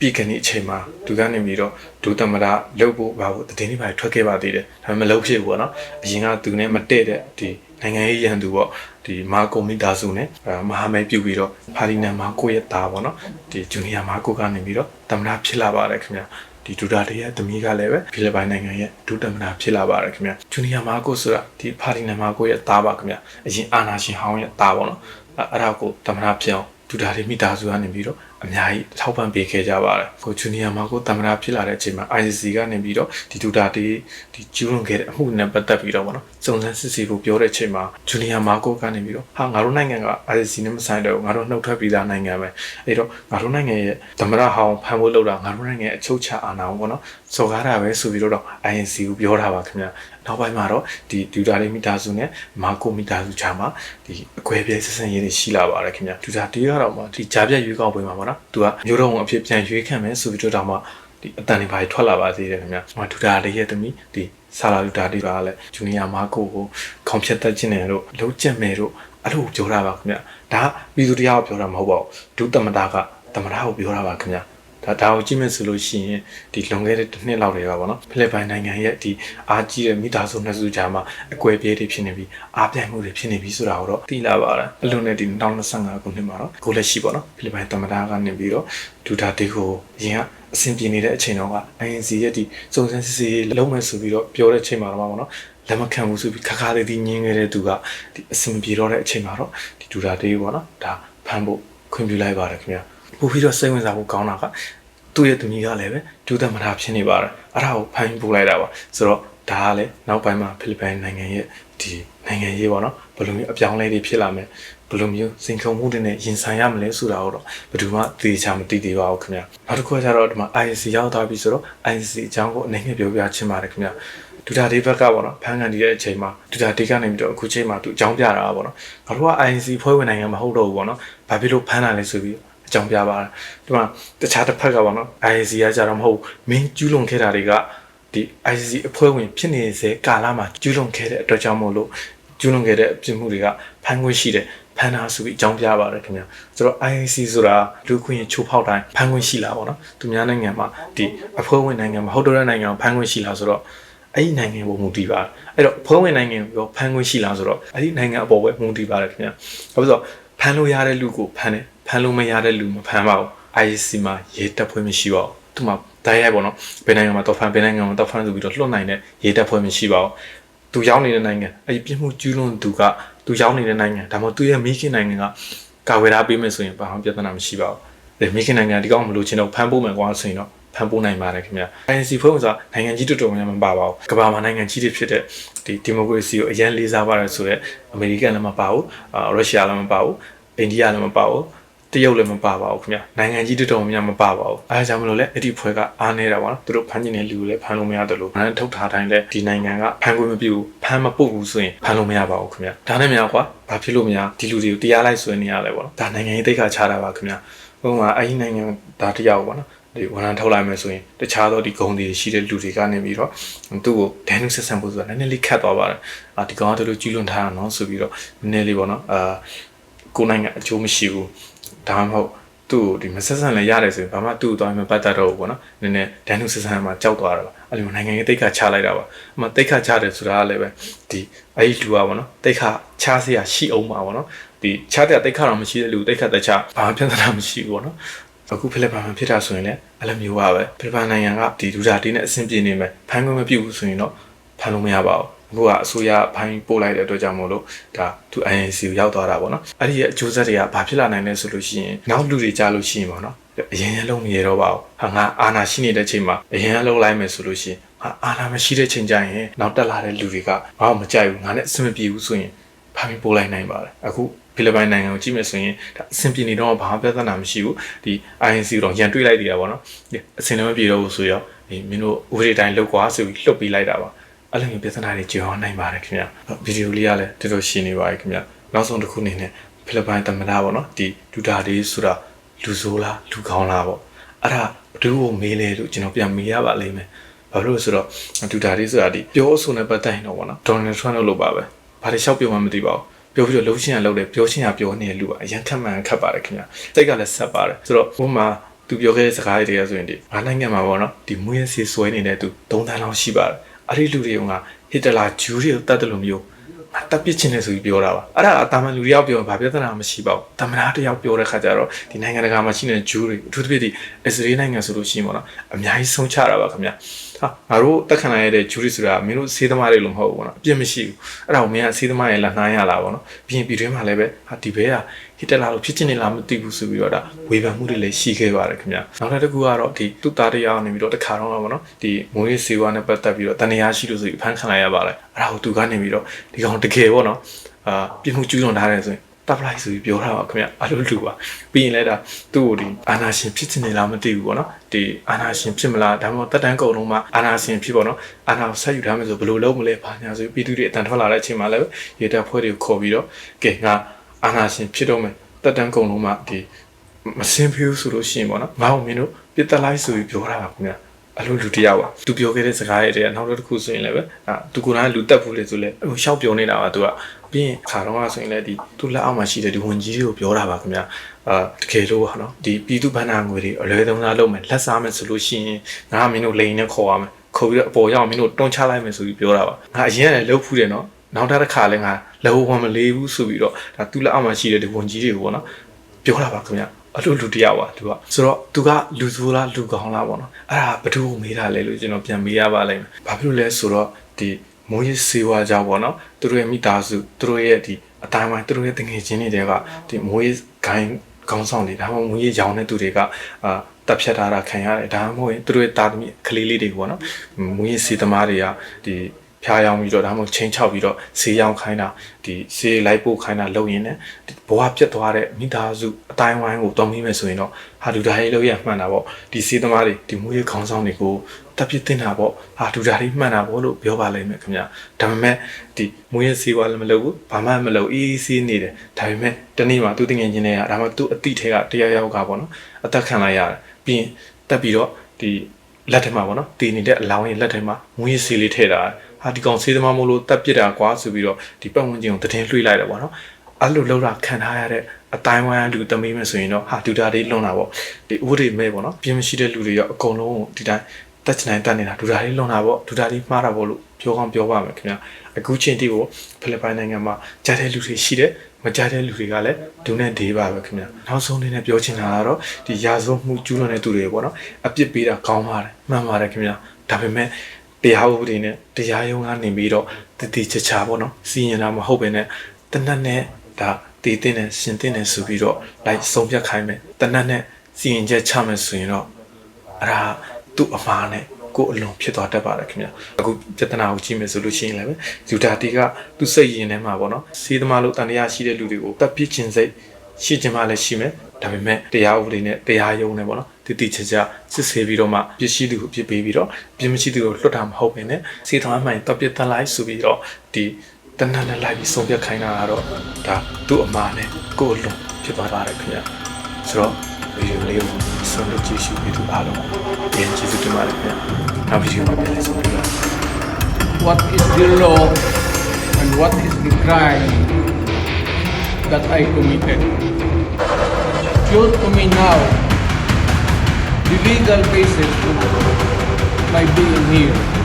ပြည်ကနေအချိန်မှာသူကနေပြီးတော့ဒုတမရလှုပ်ဖို့ဘာလို့တည်င်းနေပါထွက်ခဲ့ပါသေးတယ်ဒါပေမဲ့မလှုပ်ဖြစ်ဘူးပေါ့နော်အရင်ကသူနဲ့မတည့်တဲ့ဒီနိုင်ငံရေးရန်သူပေါ့ဒီမာကိုမီတာစုနဲ့မဟာမိတ်ပြုတ်ပြီးတော့ဖာလီနန်မာကိုရဲ့သားပေါ့နော်ဒီဂျူနီယာမာကိုကနေပြီးတော့တမရဖြစ်လာပါတယ်ခင်ဗျ ဒီဒူတာတရဲ့သမီးကလည်းပဲဖိလစ်ပိုင်နိုင်ငံရဲ့ဒုတမနာဖြစ်လာပါတယ်ခင်ဗျဂျူနီယာမာကိုဆိုတာဒီဖာလီနန်မာကိုရဲ့သားပါခင်ဗျအရင်အာနာရှင်ဟောင်းရဲ့သားပေါ့နော်အဲ့ဒါကိုတမနာဖြစ်အောင်ဒူတာတွေမိသားစုကနေပြီးတော့အများကြီးထောက်ပံ့ပေးခဲ့ကြပါတယ်ကိုဂျူနီယာမှာကိုတမနာဖြစ်လာတဲ့အချိန်မှာ ICC ကနေပြီးတော့ဒီဒူတာတေးဒီကျူးလွန်ခဲ့တဲ့အမှုနဲ့ပတ်သက်ပြီးတော့ဗောနော်စုံစမ်းစစ်ဆေးဖို့ပြောတဲ့အချိန်မှာဂျူနီယာမာကိုကနေပြီးတော့ဟာငါတို့နိုင်ငံက ICC နဲ့မဆိုင်တော့ဘူးငါတို့နှုတ်ထွက်ပြီးသားနိုင်ငံပဲအဲ့တော့ငါတို့နိုင်ငံရဲ့တမနာဟောင်းဖမ်းဖို့လုပ်တာငါတို့နိုင်ငံရဲ့အချုပ်ချာအာဏာကိုဗောနော်စော်ကားတာပဲဆိုပြီးတော့ ICC ကိုပြောတာပါခင်ဗျနောက်ပိုင်းမှာတော့ဒီဒူတာလေးမီတာစုနဲ့မာကိုမီတာစုချာမှာဒီအကွဲပြဲဆက်ဆံရေးတွေရှိလာပါတယ်ခင်ဗျဒူတာတေးကတော့မှဒီကြားပြတ်ရွေးကောက်ပွဲမှာဗောနော်သူကမျိုးတော်အဖြစ်ပြန်ရွေးခံမယ်ဆိုပြီးတော့တောင်မှဒီအတန်တွေပါထွက်လာပါသေးတယ်ခင်ဗျဟိုဒူတာလေးရဲ့သမီးဒီ ဆာလာဒူတာလေးပါလဲဂျူနီယာမာကိုကိုခေါင်ဖြတ်တတ်ခြင်းတယ်လို့လုံးကျက်မယ်လို့အဲ့လိုပြောတာပါခင်ဗျဒါပြည်သူတရားကိုပြောတာမဟုတ်ပါဘူးဒုတမတာကတမတာကိုပြောတာပါခင်ဗျဒါဒါကိုကြည့်မယ်ဆိုလို့ရှိရင်ဒီလွန်ခဲ့တဲ့တစ်နှစ်လောက်တွေကပေါ့နော်ဖိလစ်ပိုင်နိုင်ငံရဲ့ဒီအားကြီးတဲ့မိသားစုနှစ်စုကြားမှာအကွဲပြေးတွေဖြစ်နေပြီးအားပြိုင်မှုတွေဖြစ်နေပြီးဆိုတာကိုတော့သိလာပါတယ်အလုံးနဲ့ဒီ2025ခုနှစ်မှာတော့ကိုလက်ရှိပေါ့နော်ဖိလစ်ပိုင်သမ္မတကနေပြီးတော့ဒူတာတေကိုအရင်က အဆင်ပြေနေတဲ့အချိန်တော့က INC ရဲ့ဒီစုံစမ်းစစ်ဆေးလုံးမယ်ဆိုပြီးတော့ပြောတဲ့အချိန်မှာတော့ပေါ့နော်လက်မခံဘူးဆိုပြီးခါခါလေးဒီညင်းခဲ့တဲ့သူကဒီအဆင်ပြေတော့တဲ့အချိန်မှာတော့ဒီဒူတာတေပေါ့နော်ဒါဖမ်းဖို့ခွင့်ပြုလိုက်ပါတယ်ခင်ဗျာပို့ပြီးတော့စိတ်ဝင်စားဖို့ကောင်းတာကသူ့ရဲ့သူကြီးကလည်းပဲဒုသမထာဖြစ်နေပါတယ်အဲ့ဒါကိုဖမ်းပို့လိုက်တာပါဆိုတော့ဒါကလည်းနောက်ပိုင်းမှာဖိလစ်ပိုင်နိုင်ငံရဲ့ဒီနိုင်ငံရေးပေါ့နော်ဘယ်လိုမျိုးအပြောင်းလဲတွေဖြစ်လာမယ် ဘယ်လိုမျိုးစိန်ခေါ်မှုတွေနဲ့ရင်ဆိုင်ရမလဲဆိုတာကိုတော့ဘယ်သူမှသိချာမသိသေးပါဘူးခင်ဗျာနောက်တစ်ခုကကျတော့ဒီမှာ ICC ရောက်သွားပြီဆိုတော့ ICC အကြောင်းကိုအနေနဲ့ပြောပြချင်ပါတယ်ခင်ဗျာဒူတာဒေးဘက်ကပေါ့နော်ဖန်ကန်ဒီရဲ့အချိန်မှာဒူတာဒေးကနေပြီးတော့အခုချိန်မှာသူအကြောင်းပြတာပေါ့နော်ငါတို့က INC ဖွဲ့ဝင်နိုင်ငံမဟုတ်တော့ဘူးပေါ့နော်ဘာဖြစ်လို့ဖမ်းတာလဲဆိုပြီးအကြောင်းပြပါတယ်ဒီမှာတခြားတစ်ဖက်ကပေါ့နော် INC ကကြတော့မဟုတ်မင်းကျူးလွန်ခဲ့တာတွေကဒီ ICC အဖွဲ့ဝင်ဖြစ်နေစေကာလမှာကျူးလွန်ခဲ့တဲ့အတွက်ကြောင့်မို့လို့ကျူးလွန်ခဲ့တဲ့အပြစ်မှုတွေကဖမ်းခွင့်ရှိတယ်ဖမ်းတာဆိုပြီးအကြောင်းပြပါတယ်ခင်ဗျာဆိုတော့ IIC ဆိုတာလူခွင့်ရချိုးဖောက်တိုင်းဖမ်းခွင့်ရှိလားပေါ့နော်သူများနိုင်ငံမှာဒီအဖွဲ့ဝင်နိုင်ငံမှာဟုတ်တဲ့နိုင်ငံကိုဖမ်းခွင့်ရှိလားဆိုတော့အဲ့ဒီနိုင်ငံပေါ်မူတည်ပါအဲ့တော့ဖွဲ့ဝင်နိုင်ငံကိုဖမ်းခွင့်ရှိလားဆိုတော့အဲ့ဒီနိုင်ငံအပေါ်ပဲမူတည်ပါတယ်ခင်ဗျာဘာလို့ဆိုတော့ဖမ်းလို့ရတဲ့လူကိုဖမ်းတယ်ဖမ်းလို့မရတဲ့လူမဖမ်းပါဘူး ICC မှာရေတပ်ဖွဲ့မရှိပါဘူးသူမှတိုင်းရိုက်ပေါ့နော်ဘယ်နိုင်ငံမှာတော့ဖမ်းဘယ်နိုင်ငံမှာတော့ဖမ်းဆိုပြီးတော့လွှတ်နိုင်တဲ့ရေတပ်ဖွဲ့မရှိပါဘူးသူရောက်နေတဲ့နိုင်ငံအဲ့ဒီပြစ်မှုကျူးလွန်သူက သူရောက်နေတဲ့နိုင်ငံဒါမှမဟုတ်သူရဲ့မိခင်နိုင်ငံကကာဝယ်ထားပေးမယ်ဆိုရင်ဘာမှပြဿနာမရှိပါဘူး။ဒီမိခင်နိုင်ငံဒီကောင်မလို့ချင်းတော့ဖမ်းဖို့မယ်ကွာဆိုရင်တော့ဖမ်းဖို့နိုင်ပါတယ်ခင်ဗျာ။ INC ဖွဲ့ဝင်ဆိုတာနိုင်ငံကြီးတော်တော်များများမပါပါဘူး။ကမ္ဘာမှာနိုင်ငံကြီးတွေဖြစ်တဲ့ဒီဒီမိုကရေစီကိုအရင်လေးစားပါတယ်ဆိုတော့အမေရိကန်လည်းမပါဘူး။အာရုရှားလည်းမပါဘူး။အိန္ဒိယလည်းမပါဘူး။ တရုတ်လည်းမပါပါဘူးခင်ဗျာနိုင်ငံကြီးတော်တော်များများမပါပါဘူးအဲဒါကြောင့်မလို့လဲအဲ့ဒီဖွဲ့ကအားနေတာပါနော်သူတို့ဖမ်းကျင်တဲ့လူကိုလည်းဖမ်းလို့မရတယ်လို့အဲ့ထုတ်ထားတိုင်းလဲဒီနိုင်ငံကဖမ်းခွင့်မပြုဘူးဖမ်းမပုတ်ဘူးဆိုရင်ဖမ်းလို့မရပါဘူးခင်ဗျာဒါနဲ့များကွာဘာဖြစ်လို့များဒီလူတွေကိုတရားလိုက်ဆွဲနေရလဲပေါ့နော်ဒါနိုင်ငံရေးတိတ်ခါချတာပါခင်ဗျာဟိုမှာအဲ့ဒီနိုင်ငံဒါတရားပေါ့နော်ဒီဝန်ထမ်းထုတ်လိုက်မယ်ဆိုရင်တခြားသောဒီဂုံတွေရှိတဲ့လူတွေကနေပြီးတော့သူ့ကိုဒန်နုဆက်ဆံဖို့ဆိုတာနည်းနည်းလေးခတ်သွားပါတယ်အာဒီကောင်ကတို့လိုကြီးလွန်ထားတာနော်ဆိုပြီးတော့နည်းနည်းလေးပေါ့နော်အာကိုနိုင်ငံအကျိုးမရှိဘူး ဒါမှမဟုတ်သူ့ကိုဒီမဆက်ဆံလည်းရတယ်ဆိုရင်ဘာမှသူ့ကိုသွားမှပတ်သက်တော့ဘူးပေါ့နော်နည်းနည်းဒန်နုဆက်ဆံမှကြောက်သွားတာပါအဲ့လိုနိုင်ငံရေးတိတ်ခါချလိုက်တာပါအမှတိတ်ခါချတယ်ဆိုတာကလည်းပဲဒီအဲ့ဒီလူကပေါ့နော်တိတ်ခါချစရာရှိအောင်ပါပေါ့နော်ဒီချတဲ့တိတ်ခါတော့မရှိတဲ့လူတိတ်ခါတခြားဘာမှပြဿနာမရှိဘူးပေါ့နော်အခုဖိလစ်ပိုင်မှာဖြစ်တာဆိုရင်လည်းအဲ့လိုမျိုးပါပဲဖိလစ်ပိုင်နိုင်ငံကဒီဒူတာတီနဲ့အဆင်ပြေနေမယ်ဖမ်းခွင့်မပြုဘူးဆိုရင်တော့ဖမ်းလို့မရပါဘူး အခုကအစိုးရဖမ်းပို့လိုက်တဲ့အတွက်ကြောင့်မို့လို့ဒါသူ INC ကိုရောက်သွားတာပေါ့နော်အဲ့ဒီရဲ့အကျိုးဆက်တွေကဘာဖြစ်လာနိုင်လဲဆိုလို့ရှိရင်နောက်လူတွေကြားလို့ရှိရင်ပေါ့နော်အရင်ရလုံးမရတော့ပါဘူးဟာငါအာနာရှိနေတဲ့ချိန်မှာအရင်ရလုံးလိုက်မယ်ဆိုလို့ရှိရင်ဟာအာနာမရှိတဲ့ချိန်ကျရင်နောက်တက်လာတဲ့လူတွေကဘာမှမကြိုက်ဘူးငါနဲ့အဆင်မပြေဘူးဆိုရင်ဖမ်းပြီးပို့လိုက်နိုင်ပါတယ်အခုဖိလစ်ပိုင်နိုင်ငံကိုကြည့်မယ်ဆိုရင်ဒါအဆင်ပြေနေတော့ဘာမှပြဿနာမရှိဘူးဒီ INC တော့ရန်တွေးလိုက်သေးတာပေါ့နော်ဒီအဆင်လည်းမပြေတော့ဘူးဆိုရောဒီမင်းတို့ဥပဒေတိုင်းလောက်ကွာဆိုပြီးလှုပ်ပေးလိုက်တာပါ အဲ့လိုမျိုးပြဿနာတွေကြော်နိုင်ပါတယ်ခင်ဗျာဗီဒီယိုလေးကလည်းတော်တော်ရှင်းနေပါတယ်ခင်ဗျာနောက်ဆုံးတစ်ခုအနေနဲ့ဖိလစ်ပိုင်သမ္မတပေါ့နော်ဒီဒူတာဒေးဆိုတာလူဆိုးလားလူကောင်းလားပေါ့အဲ့ဒါဘယ်သူ့ကိုမေးလဲလို့ကျွန်တော်ပြန်မေးရပါလိမ့်မယ်ဘာလို့လဲဆိုတော့ဒူတာဒေးဆိုတာဒီပြောဆိုနေပတ်တိုင်းတော့ပေါ့နော်ဒေါ်နယ်ထရန့်လို့လို့ပါပဲဘာတွေလျှောက်ပြောမှမသိပါဘူးပြောပြီးတော့လှုပ်ရှင်ရလှုပ်တယ်ပြောရှင်ရပြောနေတဲ့လူကအရန်ခက်မှန်ခက်ပါတယ်ခင်ဗျာစိတ်ကလည်းဆက်ပါတယ်ဆိုတော့ဥပမာသူပြောခဲ့တဲ့စကားတွေတွေကဆိုရင်ဒီငါနိုင်ငံမှာပေါ့နော်ဒီမွေးစီဆွဲနေတဲ့သူ၃တန်းလောက်ရှိပါတယ် အဲ့ဒီလူတွေကဟစ်တလာဂျူးတွေကိုတတ်တယ်လို့မျိုးငါတပ်ပစ်ချင်တယ်ဆိုပြီးပြောတာပါအဲ့ဒါအတာမန်လူတယောက်ပြောရင်ဘာပြဿနာမရှိပါဘူးတမနာတယောက်ပြောတဲ့ခါကျတော့ဒီနိုင်ငံတကာမှာရှိနေတဲ့ဂျူးတွေအထူးသဖြင့်ဒီအစ္စရေးနိုင်ငံဆိုလို့ရှိရင်ပေါ့နော်အများကြီးဆုံးချတာပါခင်ဗျာ ဟာငါတို့တက်ခံရတဲ့ဂျူးတွေဆိုတာမင်းတို့စေးသမားတွေလို့မဟုတ်ဘူးပေါ့နော်အပြစ်မရှိဘူးအဲ့ဒါကိုမင်းကစေးသမားရဲ့လက်နှားရလာပေါ့နော်ပြီးရင်ပြည်တွင်းမှာလည်းပဲဟာဒီဘဲကဟစ်တလာလို့ဖြစ်ချင်နေလားမသိဘူးဆိုပြီးတော့ဒါဝေဖန်မှုတွေလည်းရှိခဲ့ပါတယ်ခင်ဗျာနောက်တစ်ခုကတော့ဒီသူ့သားတရားနေပြီးတော့တခါတော့ပေါ့နော်ဒီမွေးစေဝါနဲ့ပတ်သက်ပြီးတော့တန်ရာရှိလို့ဆိုပြီးဖမ်းခံလိုက်ရပါတယ်အဲ့ဒါကိုသူကနေပြီးတော့ဒီကောင်တကယ်ပေါ့နော်အာပြမှုကျူးလွန်ထားတယ်ဆိုရင် တပ်လိုက်ဆိုပြီးပြောတာပါခင်ဗျအလိုလူပါပြီးရင်လည်းဒါသူ့ကိုဒီအာနာရှင်ဖြစ်ချင်နေလားမသိဘူးပေါ့နော်ဒီအာနာရှင်ဖြစ်မလားဒါမှမဟုတ်တက်တန်းကုံလုံးမှာအာနာရှင်ဖြစ်ပေါ့နော်အာနာကိုဆက်ယူထားမယ်ဆိုဘယ်လိုလုပ်မလဲဘာညာဆိုပြီးပြည်သူတွေအတန်ထွက်လာတဲ့အချိန်မှာလည်းရေတပ်ဖွဲ့တွေကိုခေါ်ပြီးတော့ကဲငါအာနာရှင်ဖြစ်တော့မယ်တက်တန်းကုံလုံးမှာဒီမစင်ဖြူဆိုလို့ရှိရင်ပေါ့နော်ငါ့ကိုမင်းတို့ပြစ်တက်လိုက်ဆိုပြီးပြောတာပါခင်ဗျအလိုလူတယောက်ပါသူပြောခဲ့တဲ့စကားတွေတဲ့နောက်တစ်ခုဆိုရင်လည်းပဲအာသူကိုယ်တိုင်လူတက်ဘူးလေဆိုလဲဟိုရှောက်ပြောနေတာပါသူက ပြီးရင်ခါတော့ဆိုရင်လည်းဒီသူ့လက်အောက်မှာရှိတဲ့ဒီဝန်ကြီးတွေကိုပြောတာပါခင်ဗျာအာတကယ်လို့ပါနော်ဒီပြည်သူ့ဘဏ္ဍာငွေတွေအလွယ်သုံးစားလုပ်မယ်လက်စားမယ်ဆိုလို့ရှိရင်ငါမင်းတို့လိန်နဲ့ခေါ်ရမယ်ခေါ်ပြီးတော့အပေါ်ရောက်မင်းတို့တွန်းချလိုက်မယ်ဆိုပြီးပြောတာပါငါအရင်ကလည်းလှုပ်ဖူးတယ်နော်နောက်တစ်ခါလည်းငါလောဝမလေးဘူးဆိုပြီးတော့ဒါသူ့လက်အောက်မှာရှိတဲ့ဒီဝန်ကြီးတွေကိုပေါ့နော်ပြောတာပါခင်ဗျာအလိုလူတယောက်ပါသူကဆိုတော့သူကလူဆိုးလားလူကောင်းလားပေါ့နော်အဲ့ဒါဘယ်သူကိုမေးတာလဲလို့ကျွန်တော်ပြန်မေးရပါလိမ့်မယ်ဘာဖြစ်လို့လဲဆိုတော့ဒီ မိုးရေးစေဝါကြောင့်ပေါ့နော်သူတို့ရဲ့မိသားစုသူတို့ရဲ့ဒီအတိုင်းဝိုင်းသူတို့ရဲ့တငယ်ချင်းတွေကဒီမိုးရေးဂိုင်းကောင်းဆောင်တွေဒါမှမဟုတ်မိုးရေးရောင်တဲ့သူတွေကအာတပ်ဖြတ်ထားတာခံရတယ်ဒါမှမဟုတ်ရင်သူတို့ရဲ့တာသမီကလေးလေးတွေပေါ့နော်မိုးရေးစေသမားတွေကဒီ ဖျားယောင်းပြီးတော့ဒါမှမဟုတ်ချင်းချောက်ပြီးတော့ဆေးရောင်းခိုင်းတာဒီဆေးလိုက်ပို့ခိုင်းတာလုပ်ရင်းနဲ့ဘဝပြတ်သွားတဲ့မိသားစုအတိုင်းဝိုင်းကိုတောင်းမိမယ်ဆိုရင်တော့ဟာဒူဒါရေးလို့ရမှန်တာပေါ့ဒီဆေးသမားတွေဒီမွေးခေါင်းဆောင်တွေကိုတပ်ပြစ်တင်တာပေါ့ဟာဒူဒါရေးမှန်တာပေါ့လို့ပြောပါလိမ့်မယ်ခင်ဗျာဒါပေမဲ့ဒီမွေးဆေးဝါလည်းမလုပ်ဘူးဘာမှမလုပ်အေးအေးဆေးနေတယ်ဒါပေမဲ့တနေ့မှာသူတငယ်ချင်းတွေကဒါမှသူအတိထဲကတရားရောက်ကပေါ့နော်အသက်ခံလိုက်ရတယ်ပြီးရင်တက်ပြီးတော့ဒီလက်ထဲမှာပေါ့နော်တည်နေတဲ့အလောင်းရဲ့လက်ထဲမှာမွေးဆေးလေးထည့်တာ ဟာဒီကောင်ဆေးသမားမို့လို့တက်ပစ်တာကွာဆိုပြီးတော့ဒီပတ်ဝန်းကျင်ကိုတည်င်းလွှိလိုက်တယ်ပေါ့နော်အဲ့လိုလောက်တာခံထားရတဲ့အတိုင်းဝိုင်းလူတမေးမယ်ဆိုရင်တော့ဟာဒူတာတွေလွန်တာပေါ့ဒီဥပဒေမဲ့ပေါ့နော်ပြင်းမရှိတဲ့လူတွေရောအကုန်လုံးကိုဒီတိုင်းတက်ချင်တိုင်းတက်နေတာဒူတာတွေလွန်တာပေါ့ဒူတာတွေမှားတာပေါ့လို့ပြောကောင်းပြောပါမယ်ခင်ဗျာအခုချိန်ထိကိုဖိလစ်ပိုင်နိုင်ငံမှာကြားတဲ့လူတွေရှိတယ်မကြားတဲ့လူတွေကလည်းဒူနဲ့ဒေးပါပဲခင်ဗျာနောက်ဆုံးအနေနဲ့ပြောချင်တာကတော့ဒီရာဇဝမှုကျူးလွန်တဲ့သူတွေပေါ့နော်အပြစ်ပေးတာကောင်းပါတယ်မှန်ပါတယ်ခင်ဗျာဒါပေမဲ့ တရားဥပဒေနဲ့တရားရုံးကနေပြီးတော့တတိချာချာပေါ့နော်စီရင်တာမဟုတ်ဘဲနဲ့တနတ်နဲ့ဒါတည်တဲ့နဲ့ရှင်တဲ့နဲ့ဆိုပြီးတော့လိုက်ဆုံးဖြတ်ခိုင်းမယ်တနတ်နဲ့စီရင်ချက်ချမယ်ဆိုရင်တော့အဲ့ဒါသူ့အမှားနဲ့ကိုယ်အလုံးဖြစ်သွားတတ်ပါတယ်ခင်ဗျာအခုပြဿနာကိုကြည့်မယ်ဆိုလို့ရှိရင်လည်းပဲယူတာတီကသူ့စိတ်ရင်ထဲမှာပေါ့နော်စေးသမားလို့တန်တရားရှိတဲ့လူတွေကိုတပ်ပြစ်ခြင်းစိတ်ရှိခြင်းမှလည်းရှိမယ်ဒါပေမဲ့တရားဥပဒေနဲ့တရားရုံးနဲ့ပေါ့နော် တည်တည်ချာချာစစ်ဆေးပြီးတော့မှပြစ်ရှိသူကိုပြစ်ပေးပြီးတော့ပြစ်မရှိသူကိုလွတ်တာမဟုတ်ဘဲနဲ့စေးသမားမှန်တပ်ပြစ်တလိုက်ဆိုပြီးတော့ဒီတနက်နဲ့လိုက်ပြီးဆုံးဖြတ်ခိုင်းတာကတော့ဒါသူ့အမှားနဲ့ကိုယ်အလုံးဖြစ်သွားပါတယ်ခင်ဗျာဆိုတော့ဗီဒီယိုလေးကိုဆုံးဖြတ်ကြည့်ရှုပြီးသူအားလုံးပြန်ကြည့်စုတင်ပါတယ်ခင်ဗျာနောက်ဗီဒီယိုမှာပြန်လည်ဆုံတွေ့ပါ what is the law and what is the crime that I committed. Show to me now illegal cases might be in here.